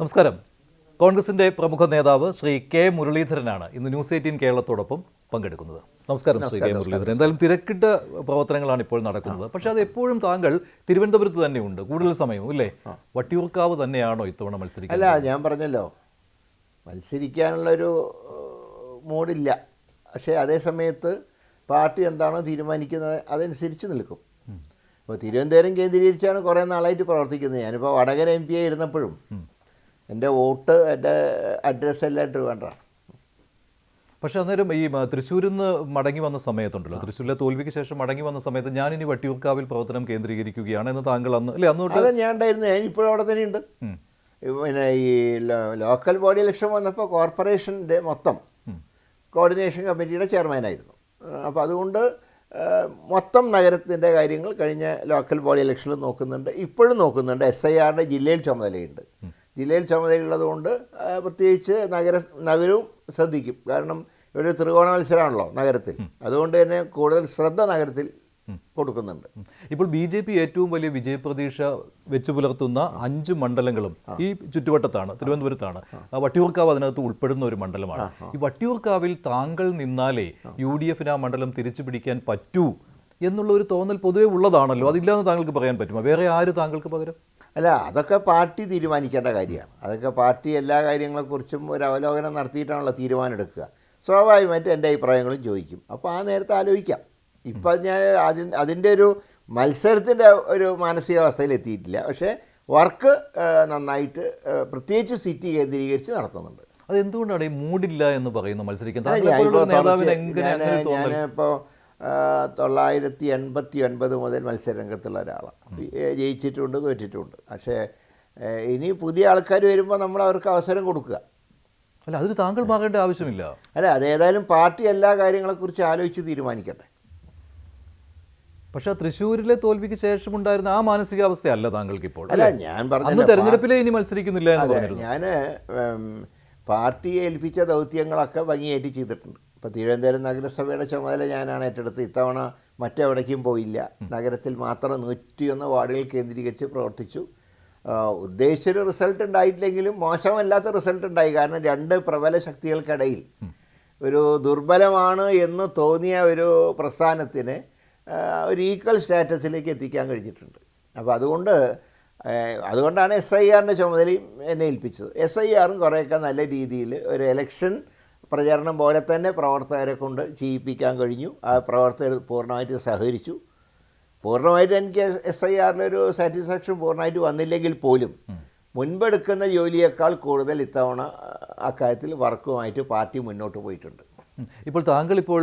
നമസ്കാരം. കോൺഗ്രസിന്റെ പ്രമുഖ നേതാവ് ശ്രീ കെ മുരളീധരനാണ് ഇന്ന് ന്യൂസ് എയ്റ്റീൻ കേരളത്തോടൊപ്പം പങ്കെടുക്കുന്നത്. നമസ്കാരം ശ്രീ കെ മുരളീധരൻ. എന്തായാലും തിരക്കിട്ട പ്രവർത്തനങ്ങളാണ് ഇപ്പോൾ നടക്കുന്നത്. പക്ഷെ അത് എപ്പോഴും താങ്കൾ തിരുവനന്തപുരത്ത് തന്നെയുണ്ട്. കൂടുതൽ സമയവും ഇല്ലേ? വട്ടിയൂർക്കാവ് തന്നെയാണോ ഇത്തവണ മത്സരിക്കുന്നത്? അല്ല ഞാൻ പറഞ്ഞല്ലോ. മത്സരിക്കാനുള്ളൊരു മൂടില്ല. മൂഡില്ല പക്ഷേ അതേ സമയത്ത് പാർട്ടി എന്താണോ തീരുമാനിക്കുന്നത് അതനുസരിച്ച് നിൽക്കും. ഇപ്പോൾ തിരുവനന്തപുരം കേന്ദ്രീകരിച്ചാണ് കുറേ നാളായിട്ട് പ്രവർത്തിക്കുന്നത്. ഞാനിപ്പോൾ വടകര എം പി ആയിരുന്നപ്പോഴും എന്റെ വോട്ട് എന്റെ അഡ്രസ്സ് എല്ലാം ട്രിവാൻഡ്രാണ് പക്ഷെ അന്നേരം ഈ തൃശ്ശൂരിൽ നിന്ന് മടങ്ങി വന്ന സമയത്തുണ്ടല്ലോ. തൃശ്ശൂരിലെ തോൽവിക്ക് ശേഷം മടങ്ങി വന്ന സമയത്ത് ഞാൻ ഇനി വട്ടിയൂർക്കാവിൽ പ്രവർത്തനം കേന്ദ്രീകരിക്കുകയാണ് എന്ന് താങ്കൾ അന്ന് അല്ലേ അന്ന് അത് ഞാൻ ഉണ്ടായിരുന്നു. ഞാൻ ഇപ്പോഴും അവിടെ തന്നെ ഉണ്ട്. പിന്നെ ഈ ലോക്കൽ ബോഡി ഇലക്ഷൻ വന്നപ്പോൾ കോർപ്പറേഷന്റെ മൊത്തം കോർഡിനേഷൻ കമ്മിറ്റിയുടെ ചെയർമാനായിരുന്നു. അപ്പോൾ അതുകൊണ്ട് മൊത്തം നഗരത്തിന്റെ കാര്യങ്ങൾ കഴിഞ്ഞ ലോക്കൽ ബോഡി ഇലക്ഷനിൽ നോക്കുന്നുണ്ട്. ഇപ്പോഴും നോക്കുന്നുണ്ട്. എസ് ഐ ആറിന്റെ ജില്ലയിൽ ചുമതലയുണ്ട്. ജില്ലയിൽ ചുമതലയുള്ളതുകൊണ്ട് പ്രത്യേകിച്ച് നഗര നഗരവും ശ്രദ്ധിക്കും. കാരണം ഇവിടെ ത്രികോണ മത്സരമാണല്ലോ നഗരത്തിൽ. അതുകൊണ്ട് തന്നെ കൂടുതൽ ശ്രദ്ധ നഗരത്തിൽ കൊടുക്കുന്നുണ്ട്. ഇപ്പോൾ ബി ജെ പി ഏറ്റവും വലിയ വിജയപ്രതീക്ഷ വെച്ചു പുലർത്തുന്ന അഞ്ച് മണ്ഡലങ്ങളും ഈ ചുറ്റുവട്ടത്താണ് തിരുവനന്തപുരത്താണ്. വട്ടിയൂർക്കാവ് അതിനകത്ത് ഉൾപ്പെടുന്ന ഒരു മണ്ഡലമാണ്. ഈ വട്ടിയൂർക്കാവിൽ താങ്കൾ നിന്നാലേ യു ഡി എഫിന് ആ മണ്ഡലം തിരിച്ചു പിടിക്കാൻ പറ്റൂ എന്നുള്ള ഒരു തോന്നൽ പൊതുവെ ഉള്ളതാണല്ലോ. അതില്ലാന്ന് താങ്കൾക്ക് പറയാൻ പറ്റുമോ? വേറെ ആര് താങ്കൾക്ക് പകരം? അല്ല അതൊക്കെ പാർട്ടി തീരുമാനിക്കേണ്ട കാര്യമാണ്. അതൊക്കെ പാർട്ടി എല്ലാ കാര്യങ്ങളെക്കുറിച്ചും ഒരു അവലോകനം നടത്തിയിട്ടാണല്ലോ തീരുമാനം എടുക്കുക സ്വാഭാവികമായിട്ട് എന്റെ അഭിപ്രായങ്ങളും ചോദിക്കും. അപ്പോൾ ആ നേരത്തെ ആലോചിക്കാം. ഇപ്പം ഞാൻ അതിൻ അതിന്റെ ഒരു മത്സരത്തിന്റെ ഒരു മാനസികാവസ്ഥയിൽ എത്തിയിട്ടില്ല. പക്ഷേ വർക്ക് നന്നായിട്ട് പ്രത്യേകിച്ച് സിറ്റി കേന്ദ്രീകരിച്ച് നടത്തുന്നുണ്ട്. അത് എന്തുകൊണ്ടാണ് ഈ മൂഡില്ല എന്ന് പറയുന്നത് തോന്നൽ ഞാനിപ്പോൾ തൊള്ളായിരത്തി എൺപത്തി ഒൻപത് മുതൽ മത്സരരംഗത്തുള്ള ഒരാളാണ്. ജയിച്ചിട്ടുണ്ട് തോറ്റിട്ടുണ്ട്. പക്ഷേ ഇനി പുതിയ ആൾക്കാർ വരുമ്പോൾ നമ്മൾ അവർക്ക് അവസരം കൊടുക്കുക. അല്ല അതിന് താങ്കൾ മാറേണ്ട ആവശ്യമില്ല. അല്ല അതേതായാലും പാർട്ടി എല്ലാ കാര്യങ്ങളെക്കുറിച്ച് ആലോചിച്ച് തീരുമാനിക്കട്ടെ. പക്ഷെ തൃശ്ശൂരിലെ തോൽവിക്ക് ശേഷം ഉണ്ടായിരുന്ന ആ മാനസികാവസ്ഥയല്ല താങ്കൾക്ക് ഇപ്പോൾ അല്ല? ഞാൻ പറഞ്ഞു തെരഞ്ഞെടുപ്പിലെ ഇനി മത്സരിക്കുന്നില്ല എന്ന് ഞാൻ പാർട്ടിയെ ഏൽപ്പിച്ച ദൗത്യങ്ങളൊക്കെ ഭംഗിയായിട്ട് ചെയ്തിട്ടുണ്ട്. ഇപ്പോൾ തിരുവനന്തപുരം നഗരസഭയുടെ ചുമതല ഞാനാണ് ഏറ്റെടുത്ത്. ഇത്തവണ മറ്റെവിടേക്കും പോയില്ല. നഗരത്തിൽ മാത്രം നൂറ്റിയൊന്ന് വാർഡുകൾ കേന്ദ്രീകരിച്ച് പ്രവർത്തിച്ചു. ഉദ്ദേശിച്ചൊരു റിസൾട്ട് ഉണ്ടായിട്ടില്ലെങ്കിലും മോശമല്ലാത്ത റിസൾട്ട് ഉണ്ടായി. കാരണം രണ്ട് പ്രബല ശക്തികൾക്കിടയിൽ ഒരു ദുർബലമാണ് എന്ന് തോന്നിയ ഒരു പ്രസ്ഥാനത്തിന് ഒരു ഈക്വൽ സ്റ്റാറ്റസിലേക്ക് എത്തിക്കാൻ കഴിഞ്ഞിട്ടുണ്ട്. അപ്പോൾ അതുകൊണ്ട് അതുകൊണ്ടാണ് എസ് ഐ ആറിന്റെ ചുമതലയും എന്നെ ഏൽപ്പിച്ചത്. എസ് ഐ ആറും കുറേയൊക്കെ നല്ല രീതിയിൽ ഒരു എലക്ഷൻ പ്രചരണം പോലെ തന്നെ പ്രവർത്തകരെ കൊണ്ട് ചെയ്യിപ്പിക്കാൻ കഴിഞ്ഞു. ആ പ്രവർത്തകർ പൂർണമായിട്ട് സഹകരിച്ചു. പൂർണമായിട്ട് എനിക്ക് എസ് ഐ ആറിലൊരു സാറ്റിസ്ഫാക്ഷൻ പൂർണമായിട്ട് വന്നില്ലെങ്കിൽ പോലും മുൻപെടുക്കുന്ന ജോലിയേക്കാൾ കൂടുതൽ ഇത്തവണ അക്കാര്യത്തിൽ വർക്കുമായിട്ട് പാർട്ടി മുന്നോട്ട് പോയിട്ടുണ്ട്. ഇപ്പോൾ താങ്കൾ ഇപ്പോൾ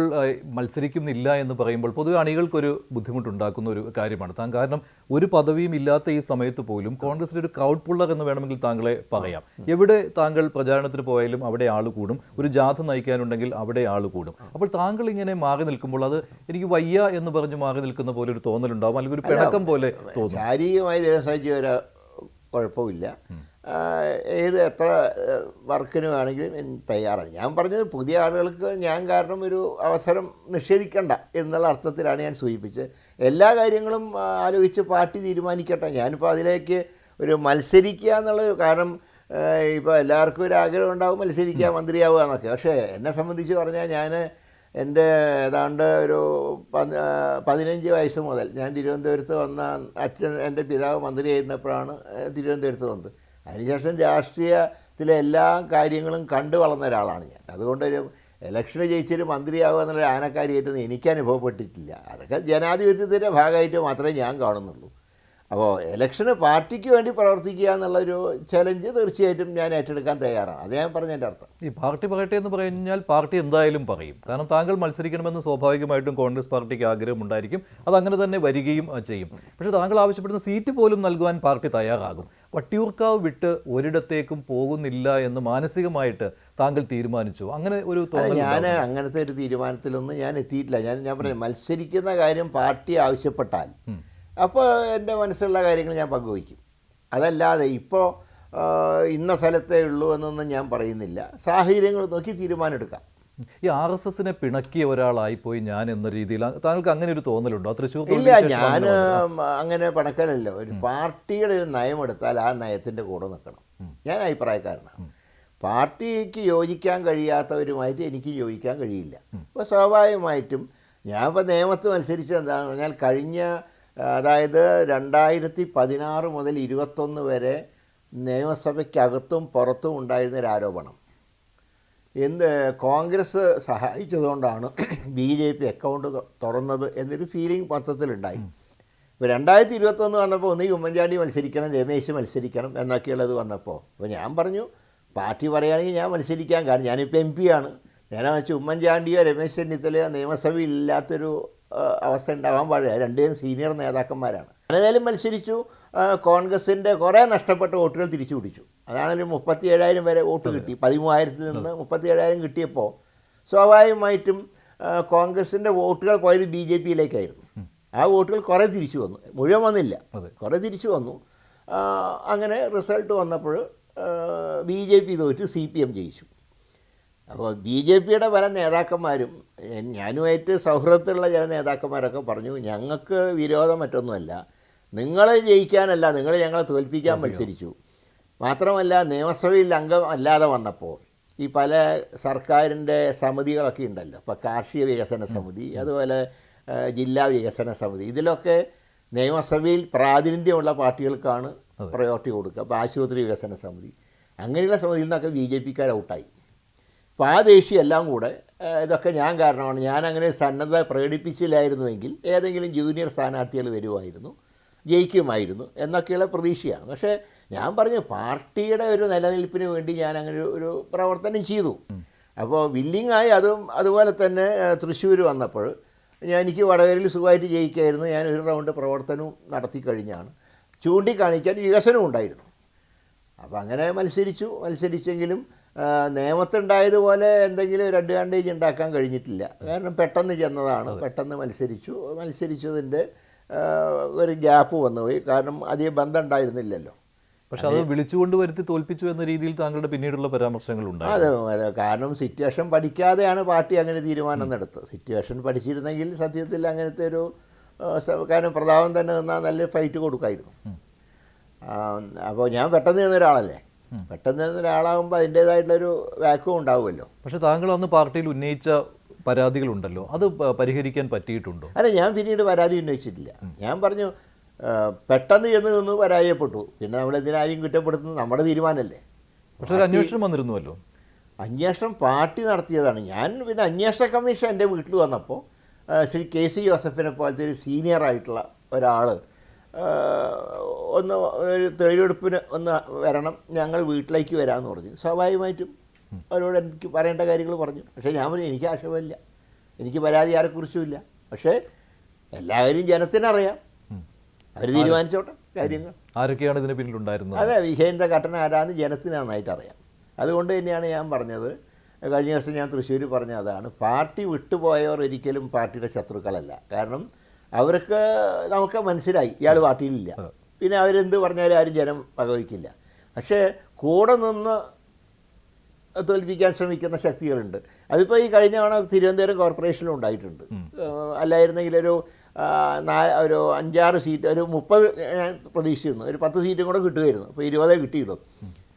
മത്സരിക്കുന്നില്ല എന്ന് പറയുമ്പോൾ പൊതുവെ അണികൾക്കൊരു ബുദ്ധിമുട്ടുണ്ടാക്കുന്ന ഒരു കാര്യമാണ്. താങ്കൾ കാരണം ഒരു പദവിയും ഇല്ലാത്ത ഈ സമയത്ത് പോലും കോൺഗ്രസിന്റെ ഒരു ക്രൗഡ് പുള്ളർ എന്ന് വേണമെങ്കിൽ താങ്കളെ പറയാം. എവിടെ താങ്കൾ പ്രചാരണത്തിന് പോയാലും അവിടെ ആൾ കൂടും. ഒരു ജാഥ നയിക്കാനുണ്ടെങ്കിൽ അവിടെ ആൾ കൂടും. അപ്പോൾ താങ്കൾ ഇങ്ങനെ മാറി നിൽക്കുമ്പോൾ അത് എനിക്ക് വയ്യ എന്ന് പറഞ്ഞ് മാറി നിൽക്കുന്ന പോലെ ഒരു തോന്നലുണ്ടാവും. അല്ലെങ്കിൽ ഒരു പിണക്കം പോലെ തോന്നും. ശാരീരികമായി ദേവസായിച്ച് ഒരു കുഴപ്പമില്ല. ഏത് എത്ര വർക്കിന് വേണമെങ്കിലും ഞാൻ തയ്യാറാണ്. ഞാൻ പറഞ്ഞത് പുതിയ ആളുകൾക്ക് ഞാൻ കാരണം ഒരു അവസരം നിഷേധിക്കണ്ട എന്നുള്ള അർത്ഥത്തിലാണ് ഞാൻ സൂചിപ്പിച്ചത്. എല്ലാ കാര്യങ്ങളും ആലോചിച്ച് പാർട്ടി തീരുമാനിക്കട്ടെ. ഞാനിപ്പോൾ അതിലേക്ക് ഒരു മത്സരിക്കുക എന്നുള്ളൊരു കാരണം ഇപ്പോൾ എല്ലാവർക്കും ഒരു ആഗ്രഹം ഉണ്ടാവും മത്സരിക്കുക മന്ത്രിയാവുക എന്നൊക്കെ. പക്ഷേ എന്നെ സംബന്ധിച്ച് പറഞ്ഞാൽ ഞാൻ എന്റെ ഏതാണ്ട് ഒരു പതിനഞ്ച് വയസ്സ് മുതൽ ഞാൻ തിരുവനന്തപുരത്ത് വന്ന അച്ഛൻ എന്റെ പിതാവ് മന്ത്രി ആയിരുന്നപ്പോഴാണ് തിരുവനന്തപുരത്ത് വന്നത്. അതിനുശേഷം രാഷ്ട്രീയത്തിലെ എല്ലാ കാര്യങ്ങളും കണ്ടു വളർന്ന ഒരാളാണ് ഞാൻ. അതുകൊണ്ട് ഒരു ഇലക്ഷന് ജയിച്ചൊരു മന്ത്രിയാവുക എന്നുള്ള ആനക്കാരിയായിട്ടൊന്നും എനിക്ക് അനുഭവപ്പെട്ടിട്ടില്ല. അതൊക്കെ ജനാധിപത്യത്തിന്റെ ഭാഗമായിട്ട് മാത്രമേ ഞാൻ കാണുന്നുള്ളൂ. അപ്പോൾ ഇലക്ഷന് പാർട്ടിക്ക് വേണ്ടി പ്രവർത്തിക്കുക എന്നുള്ളൊരു ചലഞ്ച് തീർച്ചയായിട്ടും ഞാൻ ഏറ്റെടുക്കാൻ തയ്യാറാണ്. അത് ഞാൻ പറഞ്ഞതിന്റെ അർത്ഥം. ഈ പാർട്ടി പറയട്ടെ എന്ന് പറഞ്ഞാൽ പാർട്ടി എന്തായാലും പറയും. കാരണം താങ്കൾ മത്സരിക്കണമെന്ന് സ്വാഭാവികമായിട്ടും കോൺഗ്രസ് പാർട്ടിക്ക് ആഗ്രഹം ഉണ്ടായിരിക്കും അത് അങ്ങനെ തന്നെ വരികയും ചെയ്യും. പക്ഷേ താങ്കൾ ആവശ്യപ്പെടുന്ന സീറ്റ് പോലും നൽകുവാൻ പാർട്ടി തയ്യാറാകും. വട്ടിയൂർക്കാവ് വിട്ട് ഒരിടത്തേക്കും പോകുന്നില്ല എന്ന് മാനസികമായിട്ട് താങ്കൾ തീരുമാനിച്ചു. അങ്ങനെ ഒരു ഞാൻ അങ്ങനത്തെ ഒരു തീരുമാനത്തിലൊന്നും ഞാൻ എത്തിയിട്ടില്ല. ഞാൻ ഞാൻ പറഞ്ഞു മത്സരിക്കുന്ന കാര്യം പാർട്ടി ആവശ്യപ്പെട്ടാൽ അപ്പോൾ എന്റെ മനസ്സിലുള്ള കാര്യങ്ങൾ ഞാൻ പങ്കുവയ്ക്കും. അതല്ലാതെ ഇപ്പോൾ ഇന്ന സ്ഥലത്തേ ഉള്ളൂ എന്നൊന്നും ഞാൻ പറയുന്നില്ല. സാഹചര്യങ്ങൾ നോക്കി തീരുമാനമെടുക്കാം. ഈ ആർ എസ് എസിനെ പിണക്കിയ ഒരാളായിപ്പോയി ഞാൻ എന്ന രീതിയിൽ താങ്കൾക്ക് അങ്ങനെ ഒരു തോന്നലുണ്ടോ? തൃശ്ശൂർ ഇല്ല ഞാൻ അങ്ങനെ പിണക്കലല്ലോ അങ്ങനെ പണക്കലല്ലോ. ഒരു പാർട്ടിയുടെ ഒരു നയമെടുത്താൽ ആ നയത്തിന്റെ കൂടെ നിൽക്കണം. ഞാൻ അഭിപ്രായക്കാരനാണ്. പാർട്ടിക്ക് യോജിക്കാൻ കഴിയാത്തവരുമായിട്ട് എനിക്ക് യോജിക്കാൻ കഴിയില്ല. അപ്പോൾ സ്വാഭാവികമായിട്ടും ഞാൻ ഇപ്പോൾ നിയമത്ത് മത്സരിച്ചത് എന്താണെന്ന് പറഞ്ഞാൽ കഴിഞ്ഞ അതായത് രണ്ടായിരത്തി പതിനാറ് മുതൽ ഇരുപത്തൊന്ന് വരെ നിയമസഭയ്ക്കകത്തും പുറത്തും ഉണ്ടായിരുന്ന ഒരു ആരോപണം. എന്ത് കോൺഗ്രസ് സഹായിച്ചതുകൊണ്ടാണ് ബി ജെ പി അക്കൗണ്ട് തുറന്നത് എന്നൊരു ഫീലിംഗ് മൊത്തത്തിലുണ്ടായി. ഇപ്പോൾ രണ്ടായിരത്തി ഇരുപത്തൊന്ന് വന്നപ്പോൾ ഒന്നുകിൽ ഉമ്മൻചാണ്ടി മത്സരിക്കണം രമേശ് മത്സരിക്കണം എന്നൊക്കെയുള്ളത് വന്നപ്പോൾ അപ്പോൾ ഞാൻ പറഞ്ഞു പാർട്ടി പറയുകയാണെങ്കിൽ ഞാൻ മത്സരിക്കാൻ കാരണം ഞാനിപ്പോൾ എം പി ആണ്. ഞാൻ വെച്ചാൽ ഉമ്മൻചാണ്ടിയോ രമേശ് ചെന്നിത്തലയോ നിയമസഭയിൽ ഇല്ലാത്തൊരു ആ, അവസ്ഥ ഉണ്ടാവാൻ പാടില്ല. രണ്ടുപേരും സീനിയർ നേതാക്കന്മാരാണ്. ഏതായാലും മത്സരിച്ചു. കോൺഗ്രസിന്റെ കുറേ നഷ്ടപ്പെട്ട വോട്ടുകൾ തിരിച്ചു പിടിച്ചു. അതാണെങ്കിലും മുപ്പത്തി ഏഴായിരം വരെ വോട്ട് കിട്ടി. പതിമൂവായിരത്തിൽ നിന്ന് മുപ്പത്തി ഏഴായിരം കിട്ടിയപ്പോൾ സ്വാഭാവികമായിട്ടും കോൺഗ്രസിന്റെ വോട്ടുകൾ പോയത് ബി ജെ പിയിലേക്കായിരുന്നു. ആ വോട്ടുകൾ കുറേ തിരിച്ചു വന്നു. മുഴുവൻ വന്നില്ല. കുറേ തിരിച്ചു വന്നു. അങ്ങനെ റിസൾട്ട് വന്നപ്പോൾ ബി ജെ പി തോറ്റ് സി പി എം ജയിച്ചു. അപ്പോൾ ബി ജെ പിയുടെ പല നേതാക്കന്മാരും ഞാനുമായിട്ട് സൗഹൃദത്തിലുള്ള ചില നേതാക്കന്മാരൊക്കെ പറഞ്ഞു ഞങ്ങൾക്ക് വിരോധം മറ്റൊന്നുമല്ല. നിങ്ങൾ ജയിക്കാനല്ല നിങ്ങൾ ഞങ്ങളെ തോൽപ്പിക്കാൻ മത്സരിച്ചു. മാത്രമല്ല നിയമസഭയിൽ അംഗം അല്ലാതെ വന്നപ്പോൾ ഈ പല സർക്കാരിന്റെ സമിതികളൊക്കെ ഉണ്ടല്ലോ. ഇപ്പോൾ കാർഷിക വികസന സമിതി അതുപോലെ ജില്ലാ വികസന സമിതി ഇതിലൊക്കെ നിയമസഭയിൽ പ്രാതിനിധ്യമുള്ള പാർട്ടികൾക്കാണ് പ്രയോറിറ്റി കൊടുക്കുക. അപ്പോൾ ആശുപത്രി വികസന സമിതി അങ്ങനെയുള്ള സമിതിയിൽ നിന്നൊക്കെ ബി ജെ പിക്കാർ ഔട്ടായി. അപ്പോൾ ആ ദേഷ്യമെല്ലാം കൂടെ ഇതൊക്കെ ഞാൻ കാരണമാണ്. ഞാൻ അങ്ങനെ സന്നദ്ധ പ്രകടിപ്പിച്ചില്ലായിരുന്നുവെങ്കിൽ ഏതെങ്കിലും ജൂനിയർ സ്ഥാനാർത്ഥികൾ വരുമായിരുന്നു ജയിക്കുമായിരുന്നു എന്നൊക്കെയുള്ള പ്രതീക്ഷയാണ്. പക്ഷേ ഞാൻ പറഞ്ഞു പാർട്ടിയുടെ ഒരു നിലനിൽപ്പിന് വേണ്ടി ഞാൻ അങ്ങനെ ഒരു- പ്രവർത്തനം ചെയ്തു. അപ്പോൾ വില്ലിങ്ങായി അതും അതുപോലെ തന്നെ തൃശ്ശൂർ വന്നപ്പോൾ ഞാൻ എനിക്ക് വടകരയിൽ സുഖമായിട്ട് ജയിക്കായിരുന്നു. ഞാൻ ഒരു റൗണ്ട് പ്രവർത്തനവും നടത്തി കഴിഞ്ഞാണ്. ചൂണ്ടിക്കാണിക്കാൻ വികസനവും ഉണ്ടായിരുന്നു. അപ്പോൾ അങ്ങനെ മത്സരിച്ചു. മത്സരിച്ചെങ്കിലും നിയമത്തുണ്ടായതുപോലെ എന്തെങ്കിലും ഒരു അഡ്വാന്റേജ് ഉണ്ടാക്കാൻ കഴിഞ്ഞിട്ടില്ല. കാരണം പെട്ടെന്ന് ചെന്നതാണ്. പെട്ടെന്ന് മത്സരിച്ചു. മത്സരിച്ചതിന്റെ ഒരു ഗ്യാപ്പ് വന്നുപോയി കാരണം അധികം ബന്ധം ഉണ്ടായിരുന്നില്ലല്ലോ. പക്ഷെ അത് വിളിച്ചുകൊണ്ട് വരുത്തി തോൽപ്പിച്ചു എന്ന രീതിയിൽ താങ്കളുടെ പിന്നീടുള്ള പരാമർശങ്ങളുണ്ട് അതെ അതെ. കാരണം സിറ്റുവേഷൻ പഠിക്കാതെയാണ് പാർട്ടി അങ്ങനെ തീരുമാനം എടുത്തത്. സിറ്റുവേഷൻ പഠിച്ചിരുന്നെങ്കിൽ സത്യത്തിൽ അങ്ങനത്തെ ഒരു കാരണം പ്രതാപം തന്നെ നിന്നാൽ നല്ല ഫൈറ്റ് കൊടുക്കായിരുന്നു. അപ്പോൾ ഞാൻ പെട്ടെന്ന് ചെന്ന ഒരാളല്ലേ? പെട്ടെന്ന് ഒരാളാകുമ്പോൾ അതിന്റേതായിട്ടുള്ളൊരു വാക്വം ഉണ്ടാവുമല്ലോ. പക്ഷെ താങ്കൾ അന്ന് പാർട്ടിയിൽ ഉന്നയിച്ച പരാതികളുണ്ടല്ലോ അത് പരിഹരിക്കാൻ പറ്റിയിട്ടുണ്ടോ? അല്ല ഞാൻ പിന്നീട് പരാതി ഉന്നയിച്ചിട്ടില്ല. ഞാൻ പറഞ്ഞു പെട്ടെന്ന് ചെന്ന് നിന്ന് പരാജയപ്പെട്ടു. പിന്നെ നമ്മൾ എന്തിനാരെയും കുറ്റപ്പെടുത്തുന്നത്? നമ്മുടെ തീരുമാനമല്ലേ. പക്ഷെ ഒരു അന്വേഷണം വന്നിരുന്നുവല്ലോ. അന്വേഷണം പാർട്ടി നടത്തിയതാണ്. ഞാൻ പിന്നെ അന്വേഷണ കമ്മീഷൻ എന്റെ വീട്ടിൽ വന്നപ്പോൾ ശ്രീ കെ സി ജോസഫിനെ പോലത്തെ ഒരു സീനിയർ ആയിട്ടുള്ള ഒരാൾ ഒന്ന് ഒരു തെളിവെടുപ്പിന് ഒന്ന് വരണം ഞങ്ങൾ വീട്ടിലേക്ക് വരാമെന്ന് പറഞ്ഞു. സ്വാഭാവികമായിട്ടും അവരോട് എനിക്ക് പറയേണ്ട കാര്യങ്ങൾ പറഞ്ഞു. പക്ഷേ ഞാൻ പറഞ്ഞു എനിക്ക് ആശയമില്ല. എനിക്ക് പരാതി ആരെക്കുറിച്ചുമില്ല പക്ഷേ എല്ലാവരും ജനത്തിനറിയാം. അവർ തീരുമാനിച്ചോട്ടെ കാര്യങ്ങൾ ആരൊക്കെയാണ് ഇതിന് പിന്നിലുണ്ടായിരുന്നത്? അതെ വിഹേന്റെ ഘട്ടന ആരാന്ന് ജനത്തിന് നന്നായിട്ട് അറിയാം. അതുകൊണ്ട് തന്നെയാണ് ഞാൻ പറഞ്ഞത്. കഴിഞ്ഞ ദിവസം ഞാൻ തൃശ്ശൂർ പറഞ്ഞ അതാണ്. പാർട്ടി വിട്ടുപോയവർ ഒരിക്കലും പാർട്ടിയുടെ ശത്രുക്കളല്ല. കാരണം അവർക്ക് നമുക്ക് മനസ്സിലായി. ഇയാൾ പാർട്ടിയിലില്ല. പിന്നെ അവരെന്ത് പറഞ്ഞാലും ആരും ജനം വകവയ്ക്കില്ല. പക്ഷേ കൂടെ നിന്ന് തോൽപ്പിക്കാൻ ശ്രമിക്കുന്ന ശക്തികളുണ്ട്. അതിപ്പോൾ ഈ കഴിഞ്ഞ തവണ തിരുവനന്തപുരം കോർപ്പറേഷനിലും ഉണ്ടായിട്ടുണ്ട്. അല്ലായിരുന്നെങ്കിൽ ഒരു നാല് ഒരു അഞ്ചാറ് സീറ്റ് ഒരു മുപ്പത് ഞാൻ പ്രതീക്ഷിച്ചിരുന്നു. ഒരു പത്ത് സീറ്റും കൂടെ കിട്ടുമായിരുന്നു. അപ്പോൾ ഇരുപതേ കിട്ടിയുള്ളൂ.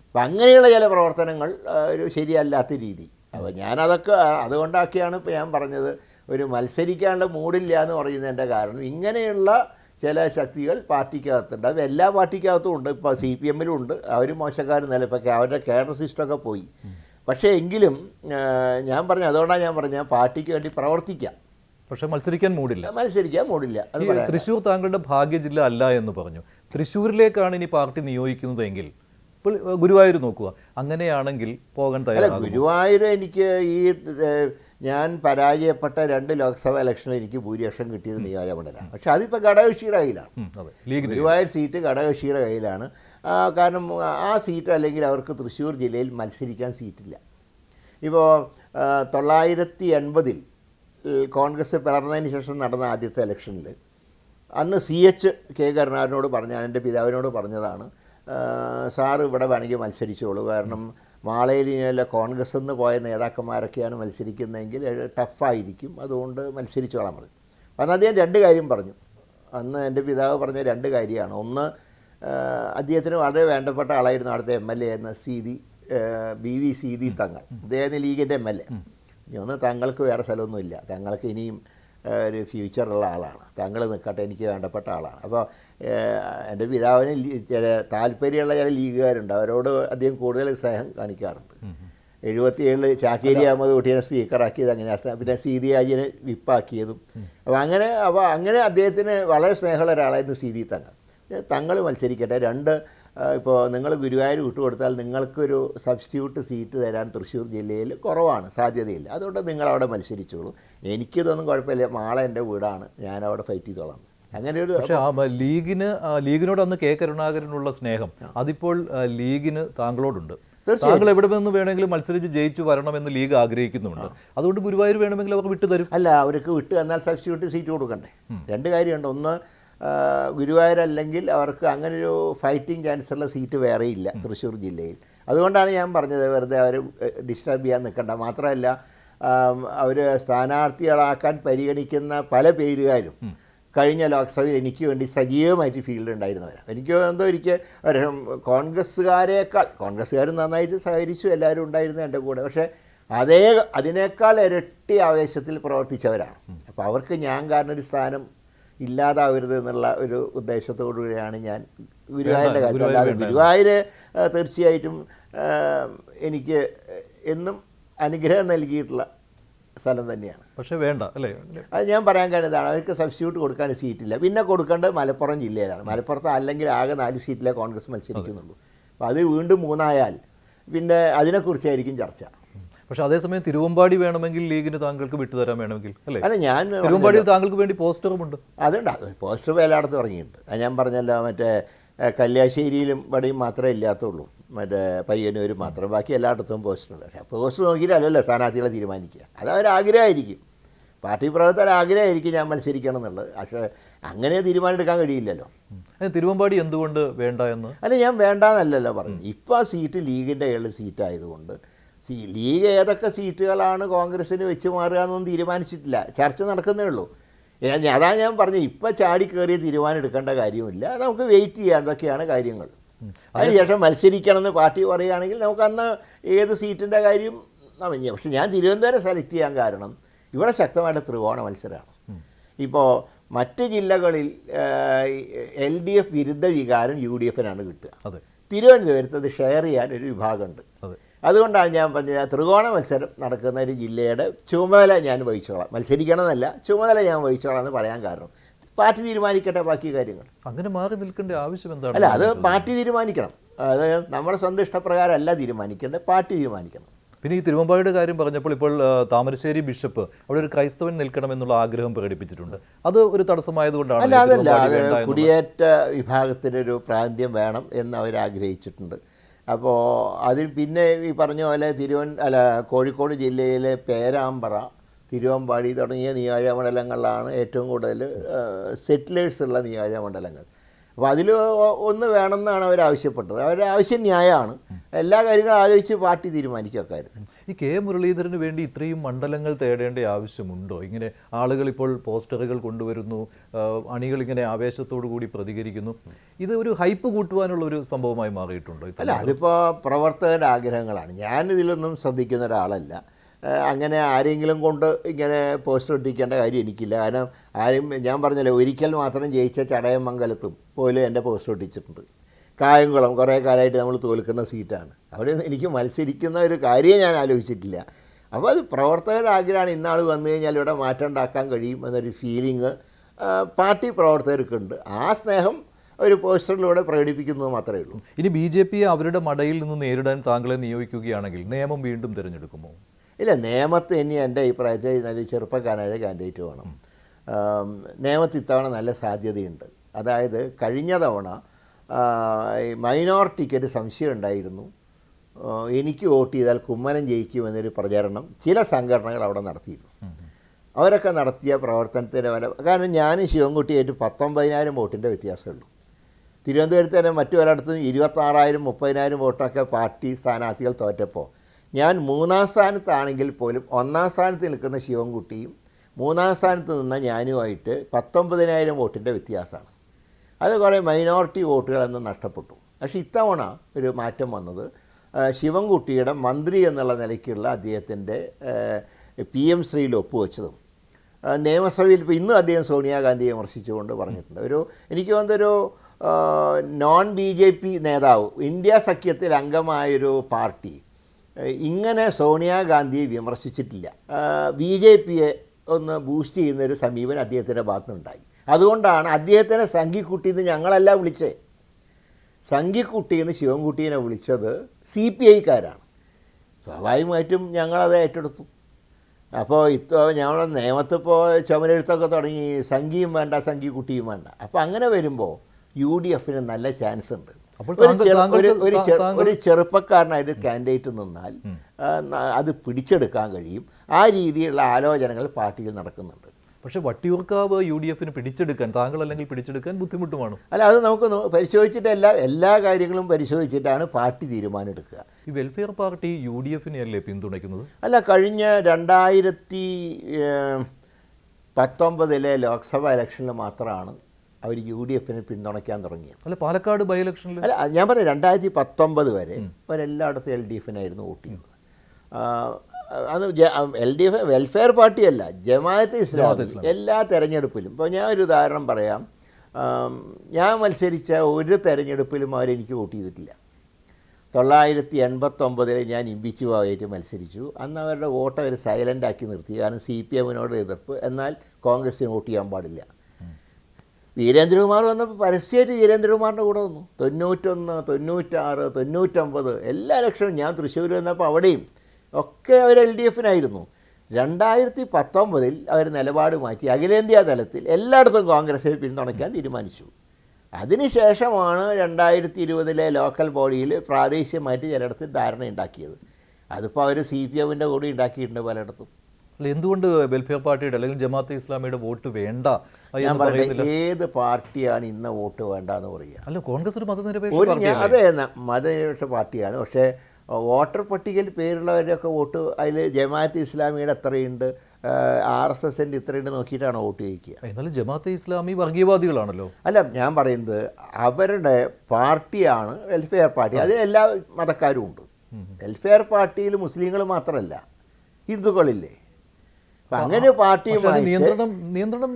അപ്പം അങ്ങനെയുള്ള ചില പ്രവർത്തനങ്ങൾ ഒരു ശരിയല്ലാത്ത രീതി. അപ്പോൾ ഞാനതൊക്കെ അതുകൊണ്ടാക്കിയാണ് ഇപ്പോൾ ഞാൻ പറഞ്ഞത്. ഒരു മത്സരിക്കാനുള്ള മൂടില്ല എന്ന് പറയുന്നതിന്റെ കാരണം ഇങ്ങനെയുള്ള ചില ശക്തികൾ പാർട്ടിക്കകത്തുണ്ട്. അത് എല്ലാ പാർട്ടിക്കകത്തും ഉണ്ട്. ഇപ്പോൾ സി പി എമ്മിലും ഉണ്ട് അവർ മോശക്കാർ ഇപ്പോൾ അവരുടെ കേഡർ സിസ്റ്റമൊക്കെ പോയി. പക്ഷേ എങ്കിലും ഞാൻ പറഞ്ഞു അതുകൊണ്ടാണ് ഞാൻ പറഞ്ഞു പാർട്ടിക്ക് വേണ്ടി പ്രവർത്തിക്കാം. പക്ഷേ മത്സരിക്കാൻ മൂടില്ല. മത്സരിക്കാൻ മൂടില്ല. തൃശ്ശൂർ താങ്കളുടെ ഭാഗ്യ ജില്ല അല്ല എന്ന് പറഞ്ഞു. തൃശ്ശൂരിലേക്കാണ് ഇനി പാർട്ടി നിയോഗിക്കുന്നതെങ്കിൽ ഇപ്പോൾ ഗുരുവായൂർ നോക്കുക. അങ്ങനെയാണെങ്കിൽ പോകാൻ തയ്യാറ ഗുരുവായൂർ എനിക്ക് ഈ ഞാൻ പരാജയപ്പെട്ട രണ്ട് ലോക്സഭാ ഇലക്ഷനിൽ എനിക്ക് ഭൂരിപക്ഷം കിട്ടിയൊരു നിയോജകമണ്ഡലമാണ് പക്ഷെ അതിപ്പോൾ ഘടകകക്ഷിയുടെ കയ്യിലാണ്. ഗുരുവായൂർ സീറ്റ് ഘടകകക്ഷിയുടെ കയ്യിലാണ്. കാരണം ആ സീറ്റ് അല്ലെങ്കിൽ അവർക്ക് തൃശ്ശൂർ ജില്ലയിൽ മത്സരിക്കാൻ സീറ്റില്ല. ഇപ്പോൾ തൊള്ളായിരത്തി എൺപതിൽ കോൺഗ്രസ് പിളർന്നതിന് ശേഷം നടന്ന ആദ്യത്തെ ഇലക്ഷനിൽ അന്ന് സി എച്ച് കെ കരുണാകരനോട് പറഞ്ഞ എന്റെ പിതാവിനോട് പറഞ്ഞതാണ് സാറ് ഇവിടെ വേണമെങ്കിൽ മത്സരിച്ചോളൂ. കാരണം മാളയിലെ കോൺഗ്രസ് നിന്ന് പോയ നേതാക്കന്മാരൊക്കെയാണ് മത്സരിക്കുന്നതെങ്കിൽ ടഫായിരിക്കും. അതുകൊണ്ട് മത്സരിച്ചോളാൻ പറഞ്ഞു. അന്ന് അദ്ദേഹം രണ്ട് കാര്യം പറഞ്ഞു. അന്ന് എന്റെ പിതാവ് പറഞ്ഞ രണ്ട് കാര്യമാണ്. ഒന്ന് അദ്ദേഹത്തിന് വളരെ വേണ്ടപ്പെട്ട ആളായിരുന്നു അവിടുത്തെ എം എൽ എ എന്ന സീതി ബി വി സീതി തങ്ങൾ. അദ്ദേഹം ലീഗിന്റെ എം എൽ എ. ഇനി ഒന്ന് തങ്ങൾക്ക് വേറെ സ്ഥലമൊന്നുമില്ല. തങ്ങൾക്ക് ഇനിയും ഒരു ഫ്യൂച്ചറുള്ള ആളാണ്. താങ്കൾ നിൽക്കട്ടെ എനിക്ക് വേണ്ടപ്പെട്ട ആളാണ്. അപ്പോൾ എന്റെ പിതാവിന് ചില താല്പര്യമുള്ള ചില ലീഗുകാരുണ്ട്. അവരോട് അദ്ദേഹം കൂടുതൽ സ്നേഹം കാണിക്കാറുണ്ട്. എഴുപത്തിയേഴിൽ ചാക്കേരി അഹമ്മദ് കുട്ടീനെ സ്പീക്കറാക്കിയത് അങ്ങനെ പിന്നെ സീതി ആജിനെ വിപ്പാക്കിയതും. അപ്പോൾ അങ്ങനെ അപ്പോൾ അങ്ങനെ അദ്ദേഹത്തിന് വളരെ സ്നേഹമുള്ള ഒരാളായിരുന്നു സീതി തങ്ങൾ തങ്ങൾ മത്സരിക്കട്ടെ രണ്ട് ഇപ്പോൾ നിങ്ങൾ ഗുരുവായൂർ വിട്ടുകൊടുത്താൽ നിങ്ങൾക്കൊരു സബ്സ്റ്റിറ്റ്യൂട്ട് സീറ്റ് തരാൻ തൃശ്ശൂർ ജില്ലയിൽ കുറവാണ് സാധ്യതയില്ല. അതുകൊണ്ട് നിങ്ങളവിടെ മത്സരിച്ചോളൂ. എനിക്കിതൊന്നും കുഴപ്പമില്ല. മാള എന്റെ വീടാണ്. ഞാനവിടെ ഫൈറ്റ് ചെയ്തോളാം. അങ്ങനെ ഒരു പക്ഷേ ആ ലീഗിന് ലീഗിനോട് അന്ന് കെ കരുണാകരനുള്ള സ്നേഹം. അതിപ്പോൾ ലീഗിന് താങ്കളോടുണ്ട്. താങ്കൾ എവിടെ നിന്ന് വേണമെങ്കിലും മത്സരിച്ച് ജയിച്ചു വരണമെന്ന് ലീഗ് ആഗ്രഹിക്കുന്നുണ്ട്. അതുകൊണ്ട് ഗുരുവായൂർ വേണമെങ്കിൽ വിട്ടു തരും അല്ല അവർക്ക് വിട്ടു എന്നാൽ സബ്സ്റ്റിറ്റ്യൂട്ട് സീറ്റ് കൊടുക്കണ്ടേ? രണ്ട് കാര്യമുണ്ട്. ഒന്ന് അല്ലെങ്കിൽ അവർക്ക് അങ്ങനൊരു ഫൈറ്റിംഗ് ചാൻസുള്ള സീറ്റ് വേറെ ഇല്ല തൃശ്ശൂർ ജില്ലയിൽ. അതുകൊണ്ടാണ് ഞാൻ പറഞ്ഞത് വെറുതെ അവർ ഡിസ്റ്റർബ് ചെയ്യാൻ നിൽക്കണ്ട. മാത്രമല്ല അവർ സ്ഥാനാർത്ഥികളാക്കാൻ പരിഗണിക്കുന്ന പല പേരുകാരും കഴിഞ്ഞ ലോക്സഭയിൽ എനിക്ക് വേണ്ടി സജീവമായിട്ട് ഫീൽഡ് ഉണ്ടായിരുന്നവരാണ് എനിക്ക് എന്തോ ഒരിക്കൽ കോൺഗ്രസ്സുകാരേക്കാൾ കോൺഗ്രസ്സുകാരും നന്നായിട്ട് സഹകരിച്ചു എല്ലാവരും ഉണ്ടായിരുന്നു എന്റെ കൂടെ. പക്ഷേ അതേ അതിനേക്കാൾ ഇരട്ടി ആവേശത്തിൽ പ്രവർത്തിച്ചവരാണ്. അപ്പോൾ അവർക്ക് ഞാൻ കാരണം ഒരു സ്ഥാനം ഇല്ലാതാവരുത് എന്നുള്ള ഒരു ഉദ്ദേശത്തോടു കൂടിയാണ് ഞാൻ ഗുരുവായൂരിന്റെ കാര്യത്തിൽ അല്ലാതെ ഗുരുവായൂർ ആ, തീർച്ചയായിട്ടും എനിക്ക് എന്നും അനുഗ്രഹം നൽകിയിട്ടുള്ള സ്ഥലം തന്നെയാണ്. പക്ഷേ വേണ്ട അല്ലേ? അത് ഞാൻ പറയാൻ കഴിഞ്ഞതാണ് അവർക്ക് സബ്സ്റ്റിറ്റ്യൂട്ട് കൊടുക്കാൻ സീറ്റില്ല. പിന്നെ കൊടുക്കേണ്ടത് മലപ്പുറം ജില്ലയിലാണ്. മലപ്പുറത്ത് അല്ലെങ്കിൽ ആകെ നാല് സീറ്റിലെ കോൺഗ്രസ് മത്സരിക്കുന്നുള്ളൂ. അപ്പോൾ അത് വീണ്ടും മൂന്നായാൽ പിന്നെ അതിനെക്കുറിച്ചായിരിക്കും ചർച്ച. പക്ഷെ അതേസമയം തിരുവമ്പാടി വേണമെങ്കിൽ ലീഗിന് താങ്കൾക്ക് വിട്ടുതരാൻ വേണമെങ്കിൽ അല്ലേ? അല്ല ഞാൻ തിരുവമ്പാടിയിൽ താങ്കൾക്ക് വേണ്ടി പോസ്റ്ററുമുണ്ട് അതുണ്ട്. അത് പോസ്റ്റർ എല്ലായിടത്തും ഇറങ്ങിയിട്ടുണ്ട്. അത് ഞാൻ പറഞ്ഞല്ലോ മറ്റേ കല്യാശ്ശേരിയിലും ഇവിടെയും മാത്രമേ ഇല്ലാത്തുള്ളൂ. മറ്റേ പയ്യന്നൂരും മാത്രം. ബാക്കി എല്ലായിടത്തും പോസ്റ്റർ ഉണ്ട് പക്ഷേ പോസ്റ്റർ നോക്കിയിട്ടല്ലല്ലോ സ്ഥാനാർത്ഥികളെ തീരുമാനിക്കുക. അത് അവരാഗ്രഹമായിരിക്കും പാർട്ടി പ്രവർത്തകർ ആഗ്രഹമായിരിക്കും ഞാൻ മത്സരിക്കണം എന്നുള്ളത്. പക്ഷേ അങ്ങനെ തീരുമാനം എടുക്കാൻ കഴിയില്ലല്ലോ തിരുവമ്പാടി എന്തുകൊണ്ട് വേണ്ട എന്ന്? അല്ല ഞാൻ വേണ്ടാന്നല്ലല്ലോ പറഞ്ഞു ഇപ്പോൾ ആ സീറ്റ് ലീഗിന്റെ കയ്യിൽ സീറ്റായതുകൊണ്ട് സീ ലീഗ് ഏതൊക്കെ സീറ്റുകളാണ് കോൺഗ്രസ്സിന് വെച്ച് മാറുക എന്നൊന്നും തീരുമാനിച്ചിട്ടില്ല. ചർച്ച നടക്കുന്നേ ഉള്ളൂ. അതാ ഞാൻ- അതാണ് ഞാൻ പറഞ്ഞത് ഇപ്പം ചാടി കയറിയ തീരുമാനം എടുക്കേണ്ട കാര്യമില്ല നമുക്ക് വെയിറ്റ് ചെയ്യാം എന്തൊക്കെയാണ് കാര്യങ്ങൾ. അതിനുശേഷം മത്സരിക്കണമെന്ന് പാർട്ടി പറയുകയാണെങ്കിൽ നമുക്ക് അന്ന് ഏത് സീറ്റിന്റെ കാര്യം പക്ഷെ ഞാൻ തിരുവനന്തപുരം സെലക്ട് ചെയ്യാൻ കാരണം ഇവിടെ ശക്തമായിട്ട് ത്രികോണ മത്സരമാണ് ഇപ്പോൾ മറ്റ് ജില്ലകളിൽ എൽ ഡി എഫ് വിരുദ്ധ വികാരം യു ഡി എഫിനാണ് കിട്ടുക. തിരുവനന്തപുരത്ത് അത് ഷെയർ ചെയ്യാൻ ഒരു വിഭാഗമുണ്ട്. അതുകൊണ്ടാണ് ഞാൻ പറഞ്ഞത് ത്രികോണ മത്സരം നടക്കുന്ന ഒരു ജില്ലയുടെ ചുമതല ഞാൻ വഹിച്ചോളാം. മത്സരിക്കണമെന്നല്ല ചുമതല ഞാൻ വഹിച്ചോളാം എന്ന് പറയാൻ കാരണം. പാർട്ടി തീരുമാനിക്കട്ടെ ബാക്കി കാര്യങ്ങൾ. അങ്ങനെ മാറി നിൽക്കേണ്ട ആവശ്യം എന്താണ്? അല്ല അത് പാർട്ടി തീരുമാനിക്കണം. അതായത് നമ്മുടെ സ്വന്തം ഇഷ്ടപ്രകാരം അല്ല തീരുമാനിക്കേണ്ടത് പാർട്ടി തീരുമാനിക്കണം. പിന്നെ ഈ തിരുവമ്പാടിയുടെ കാര്യം പറഞ്ഞപ്പോൾ ഇപ്പോൾ താമരശ്ശേരി ബിഷപ്പ് അവിടെ ഒരു ക്രൈസ്തവൻ നിൽക്കണമെന്നുള്ള ആഗ്രഹം പ്രകടിപ്പിച്ചിട്ടുണ്ട്. അത് ഒരു തടസ്സമായതുകൊണ്ടാണ് അല്ല അതല്ല കുടിയേറ്റ വിഭാഗത്തിനൊരു പ്രാന്ത്യം വേണം എന്ന് അവർ ആഗ്രഹിച്ചിട്ടുണ്ട്. അപ്പോൾ അതിൽ പിന്നെ ഈ പറഞ്ഞ പോലെ തിരുവൻ അല്ല കോഴിക്കോട് ജില്ലയിലെ പേരാമ്പ്ര തിരുവമ്പാടി തുടങ്ങിയ നിയോജകമണ്ഡലങ്ങളിലാണ് ഏറ്റവും കൂടുതൽ സെറ്റിലേഴ്സ് ഉള്ള നിയോജകമണ്ഡലങ്ങൾ അപ്പോൾ അതിൽ ഒന്ന് വേണമെന്നാണ് അവർ ആവശ്യപ്പെട്ടത്. അവരുടെ ആവശ്യം ന്യായമാണ്. എല്ലാ കാര്യങ്ങളും ആലോചിച്ച് പാർട്ടി തീരുമാനിക്കുക കാര്യത്തിൽ ഈ കെ മുരളീധരന് വേണ്ടി ഇത്രയും മണ്ഡലങ്ങൾ തേടേണ്ട ആവശ്യമുണ്ടോ? ഇങ്ങനെ ആളുകൾ ഇപ്പോൾ പോസ്റ്ററുകൾ കൊണ്ടുവരുന്നു അണികൾ ഇങ്ങനെ ആവേശത്തോടു കൂടി പ്രതികരിക്കുന്നു. ഇത് ഒരു ഹൈപ്പ് കൂട്ടുവാനുള്ള ഒരു സംഭവമായി മാറിയിട്ടുണ്ടോ? അല്ല അതിപ്പോൾ പ്രവർത്തകരുടെ ആഗ്രഹങ്ങളാണ്. ഞാൻ ഇതിലൊന്നും ശ്രദ്ധിക്കുന്ന ഒരാളല്ല. അങ്ങനെ ആരെങ്കിലും കൊണ്ട് ഇങ്ങനെ പോസ്റ്റർ ഒട്ടിക്കേണ്ട കാര്യം എനിക്കില്ല. കാരണം ആരും ഞാൻ പറഞ്ഞല്ലോ ഒരിക്കൽ മാത്രം ജയിച്ച ചടയമംഗലത്തും പോലും എന്റെ പോസ്റ്റർ ഒട്ടിച്ചിട്ടുണ്ട് കായംകുളം കുറേ കാലമായിട്ട് നമ്മൾ തോൽക്കുന്ന സീറ്റാണ്. അവിടെ എനിക്ക് മത്സരിക്കുന്ന ഒരു കാര്യം ഞാൻ ആലോചിച്ചിട്ടില്ല. അപ്പോൾ അത് പ്രവർത്തകരുടെ ആഗ്രഹമാണ് ഇന്നാൾ വന്നു കഴിഞ്ഞാൽ ഇവിടെ മാറ്റം ഉണ്ടാക്കാൻ കഴിയും എന്നൊരു ഫീലിംഗ് പാർട്ടി പ്രവർത്തകർക്കുണ്ട്. ആ സ്നേഹം ഒരു പോസ്റ്ററിലൂടെ പ്രകടിപ്പിക്കുന്നത് മാത്രമേ ഉള്ളൂ. ഇനി ബി ജെ പി അവരുടെ മടയിൽ നിന്ന് നേരിടാൻ താങ്കളെ നിയോഗിക്കുകയാണെങ്കിൽ നിയമം വീണ്ടും തിരഞ്ഞെടുക്കുമോ? ഇല്ല നിയമത്തെ ഇനി എന്റെ അഭിപ്രായത്തിൽ നല്ല ചെറുപ്പക്കാരായ കാൻഡിഡേറ്റ് വേണം. നിയമത്തിൽ ഇത്തവണ നല്ല സാധ്യതയുണ്ട്. അതായത് കഴിഞ്ഞ തവണ മൈനോറിറ്റിക്ക് ഒരു സംശയം ഉണ്ടായിരുന്നു എനിക്ക് വോട്ട് ചെയ്താൽ കുമ്മനം ജയിക്കുമെന്നൊരു പ്രചരണം ചില സംഘടനകൾ അവിടെ നടത്തിയിരുന്നു. അവരൊക്കെ നടത്തിയ പ്രവർത്തനത്തിന്റെ വില കാരണം ഞാനും ശിവൻകുട്ടിയായിട്ട് പത്തൊമ്പതിനായിരം വോട്ടിന്റെ വ്യത്യാസമുള്ളൂ. തിരുവനന്തപുരത്ത് തന്നെ മറ്റു പലയിടത്തും ഇരുപത്താറായിരം മുപ്പതിനായിരം വോട്ടൊക്കെ പാർട്ടി സ്ഥാനാർത്ഥികൾ തോറ്റപ്പോൾ ഞാൻ മൂന്നാം സ്ഥാനത്താണെങ്കിൽ പോലും ഒന്നാം സ്ഥാനത്ത് നിൽക്കുന്ന ശിവൻകുട്ടിയും മൂന്നാം സ്ഥാനത്ത് നിന്ന ഞാനുമായിട്ട് പത്തൊമ്പതിനായിരം വോട്ടിന്റെ വ്യത്യാസമാണ്. അത് കുറേ മൈനോറിറ്റി വോട്ടുകളെന്ന് നഷ്ടപ്പെട്ടു. പക്ഷേ ഇത്തവണ ഒരു മാറ്റം വന്നത് ശിവൻകുട്ടിയുടെ മന്ത്രി എന്നുള്ള നിലയ്ക്കുള്ള അദ്ദേഹത്തിന്റെ പി എം ശ്രീയിൽ ഒപ്പുവെച്ചതും. നിയമസഭയിൽ ഇപ്പോൾ ഇന്നും അദ്ദേഹം സോണിയാഗാന്ധിയെ വിമർശിച്ചുകൊണ്ട് പറഞ്ഞിട്ടുണ്ട്. ഒരു എനിക്ക് തോന്നുന്നൊരു നോൺ ബി ജെ പി നേതാവ് ഇന്ത്യ സഖ്യത്തിൽ അംഗമായൊരു പാർട്ടി ഇങ്ങനെ സോണിയാഗാന്ധിയെ വിമർശിച്ചിട്ടില്ല. ബി ജെ പിയെ ഒന്ന് ബൂസ്റ്റ് ചെയ്യുന്നൊരു സമീപനം അദ്ദേഹത്തിന്റെ ഭാഗത്തുനിന്നുണ്ടായി. അതുകൊണ്ടാണ് അദ്ദേഹത്തിനെ സംഘിക്കുട്ടി എന്ന് ഞങ്ങളല്ല വിളിച്ചേ. സംഘിക്കുട്ടി എന്ന് ശിവൻകുട്ടീനെ വിളിച്ചത് സി പി ഐക്കാരാണ്. സ്വാഭാവികമായിട്ടും ഞങ്ങളത് ഏറ്റെടുത്തു. അപ്പോൾ ഇത്തോ ഞങ്ങളുടെ നിയമത്തിപ്പോൾ ചുമരെഴുത്തൊക്കെ തുടങ്ങി സംഘിയും വേണ്ട സംഘിക്കുട്ടിയും വേണ്ട. അപ്പോൾ അങ്ങനെ വരുമ്പോൾ യു ഡി എഫിന് നല്ല ചാൻസ് ഉണ്ട്. ഒരു ഒരു ചെറുപ്പക്കാരനായിട്ട് കാൻഡിഡേറ്റ് നിന്നാൽ അത് പിടിച്ചെടുക്കാൻ കഴിയും. ആ രീതിയിലുള്ള ആലോചനകൾ പാർട്ടിയിൽ നടക്കുന്നുണ്ട്. പക്ഷേ വട്ടിയൂർക്കാവ് യു ഡി എഫിന് പിടിച്ചെടുക്കാൻ താങ്കൾ അല്ലെങ്കിൽ പിടിച്ചെടുക്കാൻ ബുദ്ധിമുട്ടുമാണ് അല്ല അത് നമുക്ക് പരിശോധിച്ചിട്ട് എല്ലാ എല്ലാ കാര്യങ്ങളും പരിശോധിച്ചിട്ടാണ് പാർട്ടി തീരുമാനം എടുക്കുക ഈ വെൽഫെയർ പാർട്ടി യു ഡി എഫിനെയല്ലേ പിന്തുണയ്ക്കുന്നത്? അല്ല കഴിഞ്ഞ രണ്ടായിരത്തി പത്തൊമ്പതിലെ ലോക്സഭാ ഇലക്ഷനിൽ മാത്രമാണ് അവർ യു ഡി എഫിനെ പിന്തുണയ്ക്കാൻ തുടങ്ങിയത്. അല്ല പാലക്കാട് ബൈ ഇലക്ഷനിൽ അല്ല ഞാൻ പറഞ്ഞു രണ്ടായിരത്തി പത്തൊമ്പത് വരെ അവരെല്ലായിടത്തും എൽ ഡി എഫിനായിരുന്നു വോട്ട് ചെയ്തത്. ആ, അത് എൽ ഡി എഫ് വെൽഫെയർ പാർട്ടിയല്ല ജമാഅത്ത് ഇസ്ലാമി. എല്ലാ തെരഞ്ഞെടുപ്പിലും. ഇപ്പോൾ ഞാൻ ഒരു ഉദാഹരണം പറയാം. ഞാൻ മത്സരിച്ച ഒരു തെരഞ്ഞെടുപ്പിലും അവരെനിക്ക് വോട്ട് ചെയ്തിട്ടില്ല. തൊള്ളായിരത്തി എൺപത്തൊമ്പതിൽ ഞാൻ ഇമ്പിച്ചു ഇമ്പിച്ചുവായിട്ട് മത്സരിച്ചു. അന്ന് അവരുടെ വോട്ട് അവർ സൈലന്റ് ആക്കി നിർത്തി. കാരണം സി പി എമ്മിനോട് എതിർപ്പ്. എന്നാൽ കോൺഗ്രസിന് വോട്ട് ചെയ്യാൻ പാടില്ല. വീരേന്ദ്രകുമാർ വന്നപ്പോൾ പരസ്യമായിട്ട് വീരേന്ദ്രകുമാറിന്റെ കൂടെ വന്നു. തൊണ്ണൂറ്റൊന്ന് തൊണ്ണൂറ്റാറ് തൊണ്ണൂറ്റൊമ്പത് എല്ലാ ഇലക്ഷനും ഞാൻ തൃശ്ശൂർ വന്നപ്പോൾ അവിടെയും ഒക്കെ അവർ എൽ ഡി എഫിനായിരുന്നു. രണ്ടായിരത്തി പത്തൊമ്പതിൽ അവർ നിലപാട് മാറ്റി അഖിലേന്ത്യാ തലത്തിൽ എല്ലായിടത്തും കോൺഗ്രസിനെ പിന്തുണയ്ക്കാൻ തീരുമാനിച്ചു. അതിനുശേഷമാണ് രണ്ടായിരത്തി ഇരുപതിലെ ലോക്കൽ ബോഡിയിൽ പ്രാദേശികമായിട്ട് ചിലയിടത്ത് ധാരണ ഉണ്ടാക്കിയത്. അതിപ്പോൾ അവർ സി പി എമ്മിന്റെ കൂടെ ഉണ്ടാക്കിയിട്ടുണ്ട് പലയിടത്തും. അല്ല എന്തുകൊണ്ട് വെൽഫെയർ പാർട്ടിയുടെ അല്ലെങ്കിൽ ജമാഅത്ത് ഇസ്ലാമിയുടെ വോട്ട് വേണ്ട ഞാൻ എന്ന് പറയട്ടെ ഏത് പാർട്ടിയാണ് ഇന്ന് വോട്ട് വേണ്ടെന്ന് പറയുക. അല്ല കോൺഗ്രസ് ഒരു മതനിരപേക്ഷ അതെ മതനിരപേക്ഷ പാർട്ടിയാണ്. പക്ഷേ വോട്ടർ പട്ടികയിൽ പേരുള്ളവരുടെയൊക്കെ വോട്ട് അതിൽ ജമാഅത്ത് ഇസ്ലാമിയുടെ എത്രയുണ്ട്? ആർ എസ് എസിന്റെ ഇത്രയുണ്ട് നോക്കിയിട്ടാണ് വോട്ട് ചോദിക്കുക? എന്നാലും ജമാഅത്ത് ഇസ്ലാമി വർഗീയവാദികളാണല്ലോ. അല്ല ഞാൻ പറയുന്നത് അവരുടെ പാർട്ടിയാണ് വെൽഫെയർ പാർട്ടി അത് എല്ലാ മതക്കാരും ഉണ്ട്. വെൽഫെയർ പാർട്ടിയിൽ മുസ്ലിങ്ങൾ മാത്രമല്ല ഹിന്ദുക്കളില്ലേ? അങ്ങനെ പാർട്ടിയുമായി നിയന്ത്രണം നിയന്ത്രണം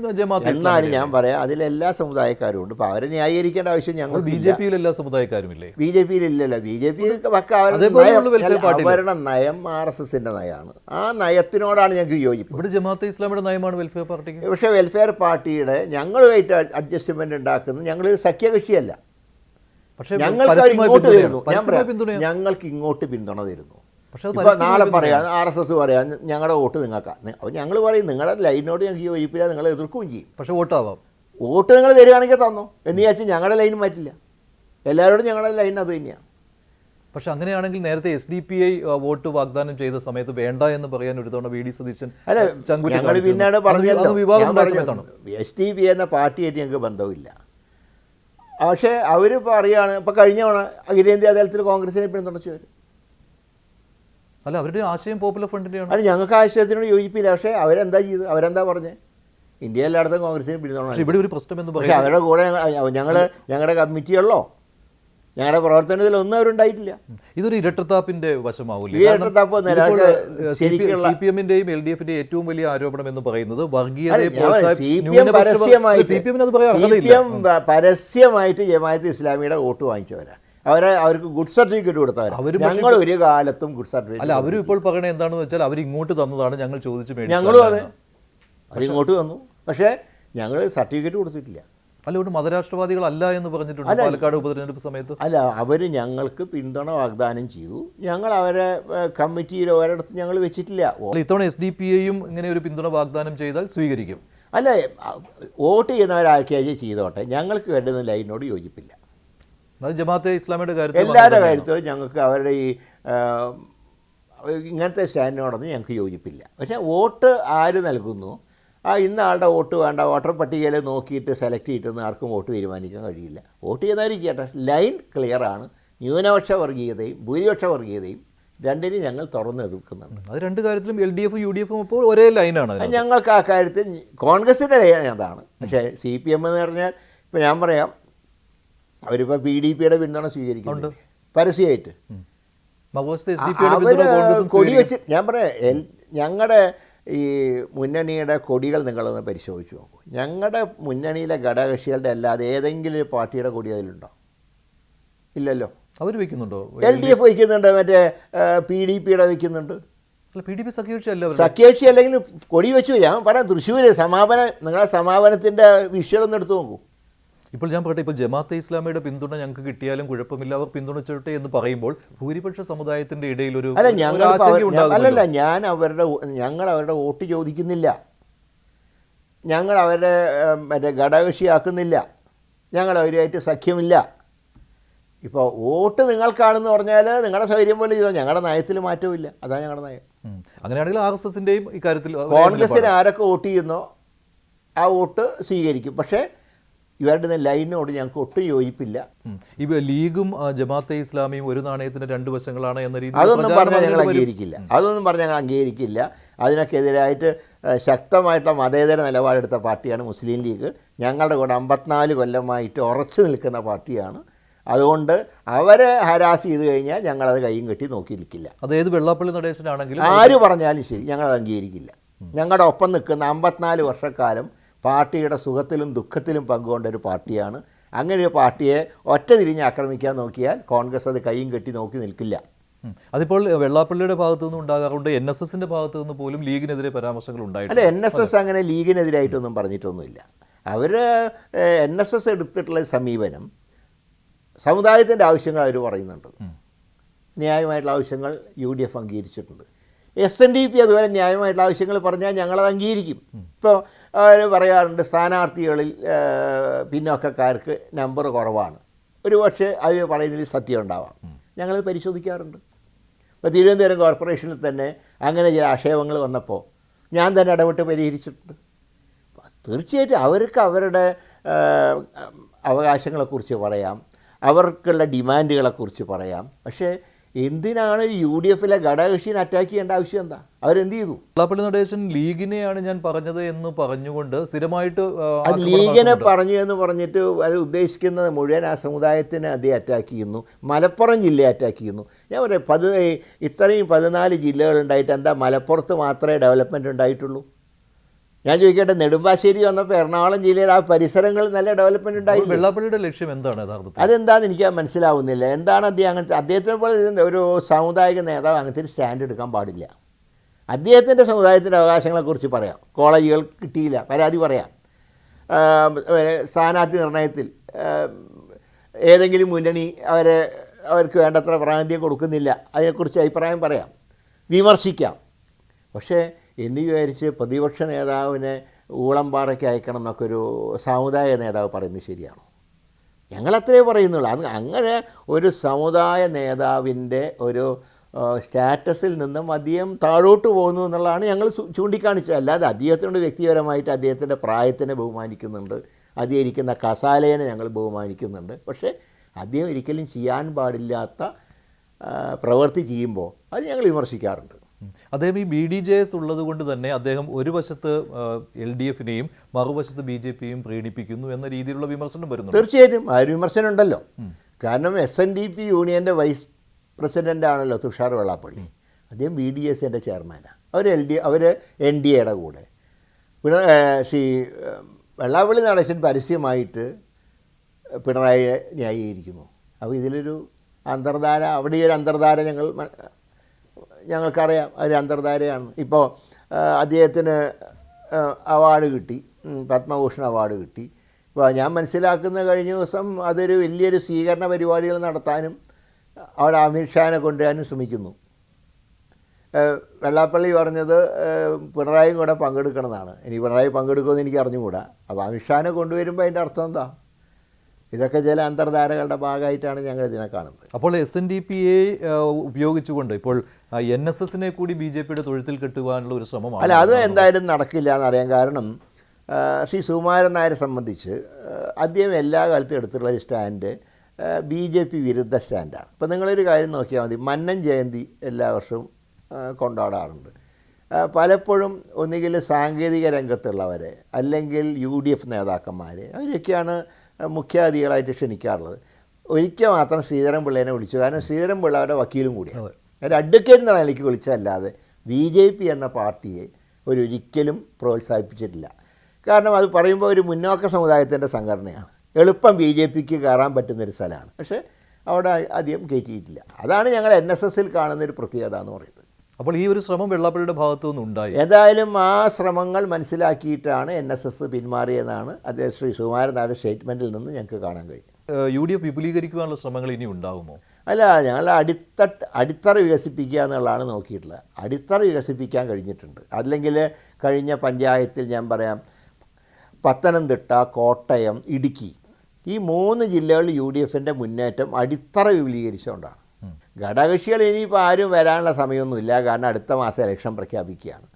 എന്നാലും ഞാൻ പറയാം. അതിലെല്ലാ സമുദായക്കാരും ഉണ്ട്. അവരെ ന്യായീകരിക്കേണ്ട ആവശ്യം ഞങ്ങൾ ബി ജെ പിയിൽ എല്ലാ സമുദായക്കാരും ഇല്ലേ ബി ജെ പിയിൽ ഇല്ലല്ലോ ബി ജെ പി ഭരണ അവരുടെ നയം ആർ എസ് എസിന്റെ നയമാണ്. ആ നയത്തിനോടാണ് ഞങ്ങൾക്ക് യോജിപ്പ്. ഇവിടെ ജമാഅത്തെ ഇസ്ലാമിയുടെ നയമാണ് വെൽഫെയർ പാർട്ടി പക്ഷേ വെൽഫെയർ പാർട്ടിയുടെ ഞങ്ങളുമായിട്ട് അഡ്ജസ്റ്റ്മെന്റ് ഉണ്ടാക്കുന്നത് ഞങ്ങൾ സഖ്യകക്ഷിയല്ല. പക്ഷേ ഞങ്ങൾക്ക് ഇങ്ങോട്ട്. തരുന്നു. ഞാൻ പറയാം. ഞങ്ങൾക്ക് ഇങ്ങോട്ട് പിന്തുണ തരുന്നു. നാളെ പറയാം ആർ എസ് എസ് പറയാം ഞങ്ങളുടെ വോട്ട് നിങ്ങൾക്കാണ് അപ്പോൾ ഞങ്ങൾ പറയും നിങ്ങളുടെ ലൈനോട് ഞങ്ങൾക്ക് യോജിപ്പില്ല നിങ്ങൾ എതിർക്കുകയും ചെയ്യും. പക്ഷേ വോട്ടാവാം. വോട്ട് നിങ്ങൾ തരികയാണെങ്കിൽ തന്നു. എന്ന് വിചാരിച്ച് ഞങ്ങളുടെ ലൈൻ മാറ്റില്ല. എല്ലാവരോടും ഞങ്ങളുടെ ലൈൻ അത് തന്നെയാണ് പക്ഷെ അങ്ങനെയാണെങ്കിൽ നേരത്തെ S D P I vote വാഗ്ദാനം ചെയ്ത സമയത്ത് വേണ്ട എന്ന് പറയാൻ ഒരു തവണ വി ഡി സതീശൻ അല്ല ഞങ്ങൾ പിന്നാണ് സമയത്താണ്? എസ് ഡി പി എന്ന പാർട്ടിയായിട്ട് ഞങ്ങൾക്ക് ബന്ധമില്ല. പക്ഷേ അവർ പറയുകയാണ് ഇപ്പം കഴിഞ്ഞ തവണ അഖിലേന്ത്യാ തലത്തിൽ കോൺഗ്രസിനെ പിന്തുണച്ചു വരും അല്ല അവരുടെ ആശയം പോപ്പുലർ ഫ്രണ്ടിന്റെയാണ് അത് ഞങ്ങൾക്ക് ആശയത്തിനോട് യോജിപ്പില്ല. പക്ഷേ അവരെന്താ ചെയ്തു അവരെന്താ പറഞ്ഞത് ഇന്ത്യ എല്ലായിടത്തും കോൺഗ്രസിനെ പിന്തുണ ഇവിടെ ഒരു പ്രശ്നം എന്ന് പക്ഷേ അവരുടെ കൂടെ ഞങ്ങൾ ഞങ്ങളുടെ കമ്മിറ്റികളിലോ ഞങ്ങളുടെ പ്രവർത്തനത്തിൽ ഒന്നും അവരുണ്ടായിട്ടില്ല. ഇതൊരു ഇരട്ടത്താപ്പിന്റെ വശമാവില്ല ഈ ഇരട്ടത്താപ്പ് സി പി എമ്മിന്റെയും എൽ ഡി എഫിന്റെയും ഏറ്റവും വലിയ ആരോപണം എന്ന് പറയുന്നത് വർഗീയതയെ പരസ്യമായിട്ട് ജമാഅത്ത് ഇസ്ലാമിയുടെ വോട്ട് വാങ്ങിച്ചവരാ. അവരെ അവർക്ക് ഗുഡ് സർട്ടിഫിക്കറ്റ് കൊടുത്തവർ ഞങ്ങൾ ഒരു കാലത്തും ഗുഡ് സർട്ടിഫിക്കറ്റ് അല്ല അവരും ഇപ്പോൾ പറയണത് എന്താണെന്ന് വെച്ചാൽ അവർ ഇങ്ങോട്ട് തന്നതാണ് ഞങ്ങൾ ചോദിച്ചു ഞങ്ങളും അതെ. അവരിങ്ങോട്ട് തന്നു. പക്ഷേ ഞങ്ങൾ സർട്ടിഫിക്കറ്റ് കൊടുത്തിട്ടില്ല. അല്ല ഇവിടെ മതരാഷ്ട്രവാദികളല്ല എന്ന് പറഞ്ഞിട്ടുണ്ട് പാലക്കാട് ഉപതെരഞ്ഞെടുപ്പ് സമയത്ത്. അല്ല അവർ ഞങ്ങൾക്ക് പിന്തുണ വാഗ്ദാനം ചെയ്തു. ഞങ്ങൾ അവരെ കമ്മിറ്റിയിൽ ഒരിടത്ത് ഞങ്ങൾ വെച്ചിട്ടില്ല. അല്ല ഇത്തവണ എസ് ഡി പി എയും ഇങ്ങനെ ഒരു പിന്തുണ വാഗ്ദാനം ചെയ്താൽ സ്വീകരിക്കും. അല്ല വോട്ട് ചെയ്യുന്നവരാർക്കായി ചെയ്തോട്ടെ. ഞങ്ങൾക്ക് വേണ്ടുന്ന ലൈനോട് യോജിപ്പില്ല. ജമാഅത്തെ ഇസ്ലാമിയുടെ കാര്യത്തിൽ എല്ലാവരുടെ. കാര്യത്തിലും ഞങ്ങൾക്ക് അവരുടെ ഈ ഇങ്ങനത്തെ സ്റ്റാൻഡിനോടൊന്നും ഞങ്ങൾക്ക് യോജിപ്പില്ല. പക്ഷേ വോട്ട് ആര് നൽകുന്നു? ആ ഇന്ന ആളുടെ വോട്ട് വേണ്ട വോട്ടർ പട്ടികയിൽ നോക്കിയിട്ട് സെലക്ട് ചെയ്തിട്ടൊന്നും ആർക്കും വോട്ട് തീരുമാനിക്കാൻ കഴിയില്ല. വോട്ട് ചെയ്യുന്നവർ ചെയ്യട്ടെ ലൈൻ ക്ലിയറാണ് ന്യൂനപക്ഷ വർഗീയതയും ഭൂരിപക്ഷ വർഗീയതയും രണ്ടിനും ഞങ്ങൾ തുറന്നു എതിർക്കുന്നുണ്ട് അത് രണ്ട് കാര്യത്തിലും എൽ ഡി എഫും യു ഡി എഫും ഇപ്പോൾ ഒരേ ലൈനാണ്. ഞങ്ങൾക്ക് ആ കാര്യത്തിൽ കോൺഗ്രസിന്റെ ലൈൻ അതാണ്. പക്ഷേ സി പി എം എന്ന് പറഞ്ഞാൽ ഇപ്പോൾ ഞാൻ പറയാം അവരിപ്പോൾ പി ഡി പിയുടെ പിന്തുണ സ്വീകരിക്കുന്നുണ്ട് പരസ്യമായിട്ട്. കോൺഗ്രസും കൊടി വെച്ച് ഞാൻ പറയാം ഞങ്ങളുടെ ഈ മുന്നണിയുടെ കൊടികൾ നിങ്ങളൊന്ന് പരിശോധിച്ച് നോക്കൂ. ഞങ്ങളുടെ മുന്നണിയിലെ ഘടകകക്ഷികളുടെ അല്ലാതെ ഏതെങ്കിലും ഒരു പാർട്ടിയുടെ കൊടി അതിലുണ്ടോ? ഇല്ലല്ലോ. അവർ വയ്ക്കുന്നുണ്ടോ എൽ ഡി എഫ് വയ്ക്കുന്നുണ്ട് മറ്റേ പി ഡി പിയുടെ വയ്ക്കുന്നുണ്ട് സഖ്യകക്ഷി അല്ല സഖ്യകക്ഷി അല്ലെങ്കിൽ കൊടി വെച്ചു ഞാൻ പറയാം തൃശ്ശൂർ സമാപന നിങ്ങളെ സമാപനത്തിന്റെ ഒന്ന് എടുത്തു നോക്കൂ. ഇപ്പോൾ ഞാൻ പറയട്ടെ ഇപ്പോൾ ജമാഅത്തെ ഇസ്ലാമിയുടെ പിന്തുണ ഞങ്ങൾക്ക് കിട്ടിയാലും കുഴപ്പമില്ല. അവർ പിന്തുണച്ചോട്ടെ എന്ന് പറയുമ്പോൾ ഭൂരിപക്ഷ സമുദായത്തിന്റെ ഇടയിൽ ഒരു അല്ല ഞങ്ങൾ അല്ലല്ല ഞാൻ അവരുടെ ഞങ്ങൾ അവരുടെ വോട്ട് ചോദിക്കുന്നില്ല. ഞങ്ങൾ അവരുടെ മറ്റേ ഘടകകക്ഷിയാക്കുന്നില്ല. ഞങ്ങൾ അവരുമായിട്ട് സഖ്യമില്ല. ഇപ്പോൾ വോട്ട് നിങ്ങൾക്കാണെന്ന് പറഞ്ഞാൽ നിങ്ങളുടെ സൗകര്യം പോലെ ചെയ്താൽ ഞങ്ങളുടെ നയത്തിൽ മാറ്റമില്ല അതാണ് ഞങ്ങളുടെ നയം. അങ്ങനെയാണെങ്കിൽ ആർ എസ് എസിന്റെയും ഇക്കാര്യത്തിൽ കോൺഗ്രസിന് ആരൊക്കെ വോട്ട് ചെയ്യുന്നോ ആ വോട്ട് സ്വീകരിക്കും. പക്ഷേ ഇവരുടെ ലൈനോട് ഞങ്ങൾക്ക് ഒട്ടും യോജിപ്പില്ല. ഇവ ലീഗും ജമാഅത്തെ ഇസ്ലാമിയും ഒരു നാണയത്തിന്റെ രണ്ട് വശങ്ങളാണ് എന്ന രീതിയിൽ അതൊന്നും പറഞ്ഞാൽ ഞങ്ങൾ. അംഗീകരിക്കില്ല. അതൊന്നും പറഞ്ഞാൽ ഞങ്ങൾ അംഗീകരിക്കില്ല. അതിനൊക്കെ എതിരായിട്ട് ഏഹ്, ശക്തമായിട്ടുള്ള മതേതര നിലപാടെടുത്ത പാർട്ടിയാണ് മുസ്ലിം ലീഗ്. ഞങ്ങളുടെ കൂടെ അമ്പത്തിനാല് കൊല്ലമായിട്ട് ഉറച്ചു നിൽക്കുന്ന പാർട്ടിയാണ്. അതുകൊണ്ട് അവരെ ഹരാസ് ചെയ്ത് കഴിഞ്ഞാൽ ഞങ്ങളത് കൈയും കെട്ടി നോക്കിയിരിക്കില്ല അതായത് വെള്ളാപ്പള്ളി നടേശനാണെങ്കിലും ആര് പറഞ്ഞാലും ശരി ഞങ്ങളത് അംഗീകരിക്കില്ല. ഞങ്ങളുടെ ഒപ്പം നിൽക്കുന്ന അമ്പത്തിനാല് വർഷക്കാലം പാർട്ടിയുടെ സുഖത്തിലും ദുഃഖത്തിലും പങ്കുകൊണ്ട ഒരു പാർട്ടിയാണ്. അങ്ങനെ ഒരു പാർട്ടിയെ ഒറ്റ തിരിഞ്ഞ് ആക്രമിക്കാൻ നോക്കിയാൽ കോൺഗ്രസ് അത് കൈയും കെട്ടി നോക്കി നിൽക്കില്ല. അതിപ്പോൾ വെള്ളാപ്പള്ളിയുടെ ഭാഗത്തു നിന്നും ഉണ്ടാകാറുണ്ട് എൻ എസ് എസിന്റെ ഭാഗത്തു നിന്ന് പോലും ലീഗിനെതിരെ പരാമർശങ്ങൾ അല്ല ഉണ്ടായിട്ടുണ്ട് എൻ എസ് എസ് അങ്ങനെ ലീഗിനെതിരായിട്ടൊന്നും പറഞ്ഞിട്ടൊന്നുമില്ല അവർ എൻ എസ് എസ് എടുത്തിട്ടുള്ള സമീപനം സമുദായത്തിന്റെ ആവശ്യങ്ങൾ അവർ പറയുന്നുണ്ട്. ന്യായമായിട്ടുള്ള ആവശ്യങ്ങൾ യു ഡി എഫ് അംഗീകരിച്ചിട്ടുണ്ട്. എസ് എൻ ഡി പി അതുപോലെ ന്യായമായിട്ടുള്ള ആവശ്യങ്ങൾ പറഞ്ഞാൽ ഞങ്ങളത് അംഗീകരിക്കും. ഇപ്പോൾ അവർ പറയാറുണ്ട് സ്ഥാനാർത്ഥികളിൽ പിന്നോക്കക്കാർക്ക് നമ്പർ കുറവാണ്. ഒരു പക്ഷേ അവർ പറയുന്നതിൽ സത്യം ഉണ്ടാവാം. ഞങ്ങൾ പരിശോധിക്കാറുണ്ട്. ഇപ്പോൾ തിരുവനന്തപുരം കോർപ്പറേഷനിൽ തന്നെ അങ്ങനെ ചില ആക്ഷേപങ്ങൾ വന്നപ്പോൾ ഞാൻ തന്നെ ഇടപെട്ട് പരിഹരിച്ചിട്ടുണ്ട്. തീർച്ചയായിട്ടും അവർക്ക് അവരുടെ അവകാശങ്ങളെക്കുറിച്ച് പറയാം. അവർക്കുള്ള ഡിമാൻഡുകളെക്കുറിച്ച് പറയാം. പക്ഷേ എന്തിനാണ് യു ഡി എഫിലെ ഘടകകക്ഷിനെ അറ്റാക്ക് ചെയ്യേണ്ട ആവശ്യം എന്താ? അവരെന്ത് ചെയ്തു? വെള്ളാപ്പള്ളി നടേശൻ ലീഗിനെയാണ് ഞാൻ പറഞ്ഞത് എന്ന് പറഞ്ഞുകൊണ്ട് സ്ഥിരമായിട്ട് അത് ലീഗിനെ പറഞ്ഞു എന്ന് പറഞ്ഞിട്ട് അത് ഉദ്ദേശിക്കുന്നത് മുഴുവൻ ആ സമുദായത്തിനെ അതേ അറ്റാക്ക് ചെയ്യുന്നു. മലപ്പുറം ജില്ലയെ അറ്റാക്ക് ചെയ്യുന്നു. ഞാൻ പറയാം പതി ഇത്രയും പതിനാല് ജില്ലകളുണ്ടായിട്ട് എന്താ മലപ്പുറത്ത് മാത്രമേ ഡെവലപ്മെന്റ് ഉണ്ടായിട്ടുള്ളൂ? ഞാൻ ചോദിക്കട്ടെ നെടുമ്പാശ്ശേരി വന്നപ്പോൾ എറണാകുളം ജില്ലയിൽ ആ പരിസരങ്ങളിൽ നല്ല ഡെവലപ്മെന്റ് ഉണ്ടായി വെള്ളാപ്പള്ളിയുടെ ലക്ഷ്യം എന്താണ് യഥാർത്ഥത്തിൽ? അതെന്താണെന്ന് എനിക്ക് മനസ്സിലാവുന്നില്ല. എന്താണ് അദ്ദേഹം അങ്ങനത്തെ അദ്ദേഹത്തിനെ പോലെ ഒരു സാമുദായിക നേതാവ് അങ്ങനത്തെ ഒരു സ്റ്റാൻഡ് എടുക്കാൻ പാടില്ല. അദ്ദേഹത്തിന്റെ സമുദായത്തിന്റെ അവകാശങ്ങളെക്കുറിച്ച് പറയാം. കോളേജുകൾ കിട്ടിയില്ല പരാതി പറയാം. സ്ഥാനാർത്ഥി നിർണയത്തിൽ ഏതെങ്കിലും മുന്നണി അവരെ അവർക്ക് വേണ്ടത്ര പ്രാതിനിധ്യം കൊടുക്കുന്നില്ല. അതിനെക്കുറിച്ച് അഭിപ്രായം പറയാം. വിമർശിക്കാം. പക്ഷേ എന്ന് വിചാരിച്ച് പ്രതിപക്ഷ നേതാവിനെ ഊളംപാറയ്ക്ക് അയക്കണം എന്നൊക്കെ ഒരു സമുദായ നേതാവ് പറയുന്നത് ശരിയാണോ? ഞങ്ങളത്രേ പറയുന്നുള്ളൂ. അത് അങ്ങനെ ഒരു സമുദായ നേതാവിന്റെ ഒരു സ്റ്റാറ്റസിൽ നിന്നും അധികം താഴോട്ട് പോകുന്നു എന്നുള്ളതാണ് ഞങ്ങൾ ചൂണ്ടിക്കാണിച്ചത്. അല്ലാതെ അദ്ദേഹത്തിനോട് വ്യക്തിപരമായിട്ട് അദ്ദേഹത്തിന്റെ പ്രായത്തിനെ ബഹുമാനിക്കുന്നുണ്ട്. അദ്ദേഹം ഇരിക്കുന്ന ഞങ്ങൾ ബഹുമാനിക്കുന്നുണ്ട്. പക്ഷേ അദ്ദേഹം ഒരിക്കലും ചെയ്യാൻ പാടില്ലാത്ത പ്രവൃത്തി ചെയ്യുമ്പോൾ അത് ഞങ്ങൾ വിമർശിക്കാറുണ്ട്. അദ്ദേഹം ഈ ബി ഡി ജെ എസ് ഉള്ളത് കൊണ്ട് തന്നെ അദ്ദേഹം ഒരു വശത്ത് എൽ ഡി എഫിനെയും മറുവശത്ത് ബി ജെ പിയും പ്രീണിപ്പിക്കുന്നു എന്ന രീതിയിലുള്ള വിമർശനം വരുന്നു തീർച്ചയായിട്ടും. ആ ഒരു വിമർശനം ഉണ്ടല്ലോ കാരണം എസ് എൻ ഡി പി യൂണിയന്റെ വൈസ് പ്രസിഡന്റ് ആണല്ലോ തുഷാർ വെള്ളാപ്പള്ളി. അദ്ദേഹം ബി ഡി എസിന്റെ ചെയർമാനാണ് അവർ എൽ ഡി അവർ എൻ ഡി എയുടെ കൂടെ. പിന്നെ ശ്രീ വെള്ളാപ്പള്ളി നടേശൻ പരസ്യമായിട്ട് പിണറായിയെ ന്യായീകരിക്കുന്നു. അപ്പോൾ ഇതിലൊരു അന്തർധാര അവിടെ ഒരു അന്തർധാര ഞങ്ങൾ ഞങ്ങൾക്കറിയാം അതിൽ അന്തർധാരയാണ്. ഇപ്പോൾ അദ്ദേഹത്തിന് അവാർഡ് കിട്ടി പത്മഭൂഷൺ അവാർഡ് കിട്ടി. ഇപ്പോൾ ഞാൻ മനസ്സിലാക്കുന്ന കഴിഞ്ഞ ദിവസം അതൊരു വലിയൊരു സ്വീകരണ പരിപാടികൾ നടത്താനും അവിടെ അമിത്ഷാനെ കൊണ്ടുവരാനും ശ്രമിക്കുന്നു. വെള്ളാപ്പള്ളി പറഞ്ഞത് പിണറായി കൂടെ പങ്കെടുക്കണമെന്നാണ്. ഇനി പിണറായി പങ്കെടുക്കുമെന്ന് എനിക്ക് അറിഞ്ഞുകൂടാ. അപ്പോൾ അമിത്ഷാനെ കൊണ്ടുവരുമ്പോൾ അതിന്റെ അർത്ഥം എന്താ? ഇതൊക്കെ ചില അന്തർധാരകളുടെ ഭാഗമായിട്ടാണ് ഞങ്ങൾ ഇതിനെ കാണുന്നത്. അപ്പോൾ എസ് എൻ ഡി പി എ ഉപയോഗിച്ചുകൊണ്ട് ഇപ്പോൾ എൻ എസ് എസിനെ കൂടി ബി ജെ പിയുടെ തൊഴുത്തിൽ കെട്ടുവാനുള്ള ഒരു ശ്രമമാണ് അല്ല അത് എന്തായാലും നടക്കില്ല എന്നറിയാം കാരണം ശ്രീ സുകുമാരൻ നായരെ സംബന്ധിച്ച് അദ്ദേഹം എല്ലാ കാലത്തും എടുത്തിട്ടുള്ള ഒരു സ്റ്റാൻഡ് ബി ജെ പി വിരുദ്ധ സ്റ്റാൻഡാണ്. ഇപ്പം നിങ്ങളൊരു കാര്യം നോക്കിയാൽ മതി. മന്നൻ ജയന്തി എല്ലാ വർഷവും കൊണ്ടാടാറുണ്ട്. പലപ്പോഴും ഒന്നുകിൽ സാങ്കേതിക രംഗത്തുള്ളവരെ അല്ലെങ്കിൽ യു ഡി എഫ് നേതാക്കന്മാർ അവരൊക്കെയാണ് മുഖ്യാതിഥികളായിട്ട് ക്ഷണിക്കാറുള്ളത്. ഒരിക്കൽ മാത്രം ശ്രീധരൻ പിള്ളേനെ വിളിച്ചു. കാരണം ശ്രീധരൻ പിള്ള അവരുടെ വക്കീലും കൂടിയാണ്. ഒരു അഡ്വക്കേറ്റ് എന്ന നിലയ്ക്ക് വിളിച്ചതല്ലാതെ ബി ജെ പി എന്ന പാർട്ടിയെ ഒരു ഒരിക്കലും പ്രോത്സാഹിപ്പിച്ചിട്ടില്ല. കാരണം അത് പറയുമ്പോൾ ഒരു മുന്നോക്ക സമുദായത്തിന്റെ സംഘടനയാണ്. എളുപ്പം ബി ജെ പിക്ക് കയറാൻ പറ്റുന്നൊരു സ്ഥലമാണ്. പക്ഷേ അവിടെ അധികം കയറ്റിയിട്ടില്ല. അതാണ് ഞങ്ങൾ എൻ എസ് എസിൽ കാണുന്നൊരു പ്രത്യേകത എന്ന് പറയുന്നത്. അപ്പോൾ ഈ ഒരു ശ്രമം വെള്ളാപ്പള്ളിയുടെ ഭാഗത്തുനിന്ന് ഉണ്ടായി. ഏതായാലും ആ ശ്രമങ്ങൾ മനസ്സിലാക്കിയിട്ടാണ് എൻ എസ് എസ് പിന്മാറിയതെന്നാണ് അദ്ദേഹം ശ്രീ സുകുമാരനാട് സ്റ്റേറ്റ്മെന്റിൽ നിന്ന് ഞങ്ങൾക്ക് കാണാൻ കഴിഞ്ഞത്. യു ഡി എഫ് വിപുലീകരിക്കുവാനുള്ള ശ്രമങ്ങൾ ഇനി ഉണ്ടാകുമോ അല്ല ഞങ്ങൾ അടിത്തട്ട് അടിത്തറ വികസിപ്പിക്കുക എന്നുള്ളതാണ് നോക്കിയിട്ടുള്ളത്. അടിത്തറ വികസിപ്പിക്കാൻ കഴിഞ്ഞിട്ടുണ്ട്. അല്ലെങ്കിൽ കഴിഞ്ഞ പഞ്ചായത്തിൽ ഞാൻ പറയാം പത്തനംതിട്ട കോട്ടയം ഇടുക്കി ഈ മൂന്ന് ജില്ലകളിൽ യു ഡി എഫിന്റെ മുന്നേറ്റം അടിത്തറ വിപുലീകരിച്ചുകൊണ്ടാണ്. ഘടകകക്ഷികൾ ഇനിയിപ്പോൾ ആരും വരാനുള്ള സമയമൊന്നുമില്ല. കാരണം അടുത്ത മാസം ഇലക്ഷൻ പ്രഖ്യാപിക്കുകയാണ്.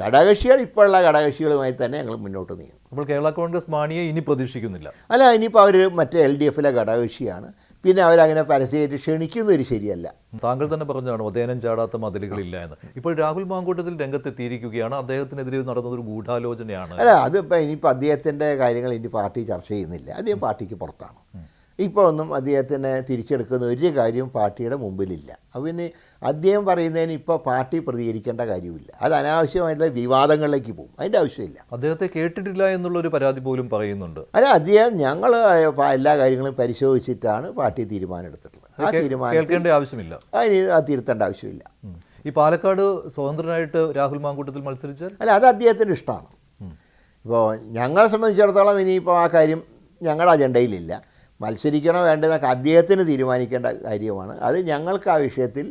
ഘടകകക്ഷികൾ ഇപ്പോഴുള്ള ഘടകകക്ഷികളുമായി തന്നെ ഞങ്ങൾ മുന്നോട്ട് നീങ്ങും. അപ്പോൾ കേരള കോൺഗ്രസ് മാണിയെ ഇനി പ്രതീക്ഷിക്കുന്നില്ല. അല്ല ഇനിയിപ്പോൾ അവർ മറ്റേ എൽ ഡി എഫിലെ ഘടകകക്ഷിയാണ്. പിന്നെ അവരങ്ങനെ പരസ്യമായിട്ട് ക്ഷണിക്കുന്നത് ശരിയല്ല. താങ്കൾ തന്നെ പറഞ്ഞതാണ് ഉദയനം ചാടാത്ത മതിലുകളില്ല എന്ന്. ഇപ്പോൾ രാഹുൽ മാങ്കൂട്ടത്തിൽ രംഗത്തെത്തിയിരിക്കുകയാണ്. അദ്ദേഹത്തിനെതിരെ നടന്നതൊരു ഗൂഢാലോചനയാണ്. അല്ല അതിപ്പോൾ ഇനിയിപ്പോൾ അദ്ദേഹത്തിന്റെ കാര്യങ്ങൾ ഇനി പാർട്ടി ചർച്ച ചെയ്യുന്നില്ല. അദ്ദേഹം പാർട്ടിക്ക് പുറത്താണ്. ഇപ്പോൾ ഒന്നും അദ്ദേഹത്തിനെ തിരിച്ചെടുക്കുന്ന ഒരു കാര്യവും പാർട്ടിയുടെ മുമ്പിലില്ല. അപ്പോൾ പിന്നെ അദ്ദേഹം പറയുന്നതിന് ഇപ്പോൾ പാർട്ടി പ്രതികരിക്കേണ്ട കാര്യമില്ല അത് അനാവശ്യമായിട്ടുള്ള വിവാദങ്ങളിലേക്ക് പോകും. അതിന്റെ ആവശ്യമില്ല. അദ്ദേഹത്തെ കേട്ടിട്ടില്ല എന്നുള്ളൊരു പരാതി പോലും പറയുന്നുണ്ട്. അല്ല അദ്ദേഹം ഞങ്ങൾ എല്ലാ കാര്യങ്ങളും പരിശോധിച്ചിട്ടാണ് പാർട്ടി തീരുമാനം എടുത്തിട്ടുള്ളത് ആ തീരുമാനം കേൾക്കേണ്ട ആവശ്യമില്ല. അതിന് അത് തിരുത്തേണ്ട ആവശ്യമില്ല. ഈ പാലക്കാട് സ്വതന്ത്രനായിട്ട് രാഹുൽ മാങ്കൂട്ടത്തിൽ മത്സരിച്ചാൽ? അല്ല അത് അദ്ദേഹത്തിന്റെ ഇഷ്ടമാണ്. ഇപ്പോൾ ഞങ്ങളെ സംബന്ധിച്ചിടത്തോളം ഇനിയിപ്പോൾ ആ കാര്യം ഞങ്ങളുടെ അജണ്ടയിലില്ല. മത്സരിക്കണോ വേണ്ടതൊക്കെ അദ്ദേഹത്തിന് തീരുമാനിക്കേണ്ട കാര്യമാണ്. അത് ഞങ്ങൾക്ക് ആ വിഷയത്തിൽ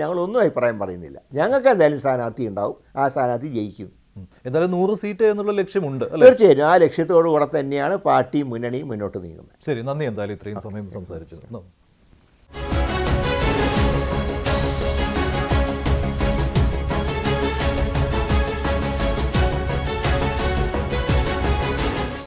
ഞങ്ങളൊന്നും അഭിപ്രായം പറയുന്നില്ല. ഞങ്ങൾക്ക് എന്തായാലും സ്ഥാനാർത്ഥി ഉണ്ടാവും. ആ സ്ഥാനാർത്ഥി ജയിക്കും. എന്തായാലും നൂറ് സീറ്റ് എന്നുള്ള ലക്ഷ്യമുണ്ട് തീർച്ചയായും ആ ലക്ഷ്യത്തോടു കൂടെ തന്നെയാണ് പാർട്ടി മുന്നണി മുന്നോട്ട് നീങ്ങുന്നത്. ശരി നന്ദി. എന്തായാലും ഇത്രയും സമയം സംസാരിച്ചത്.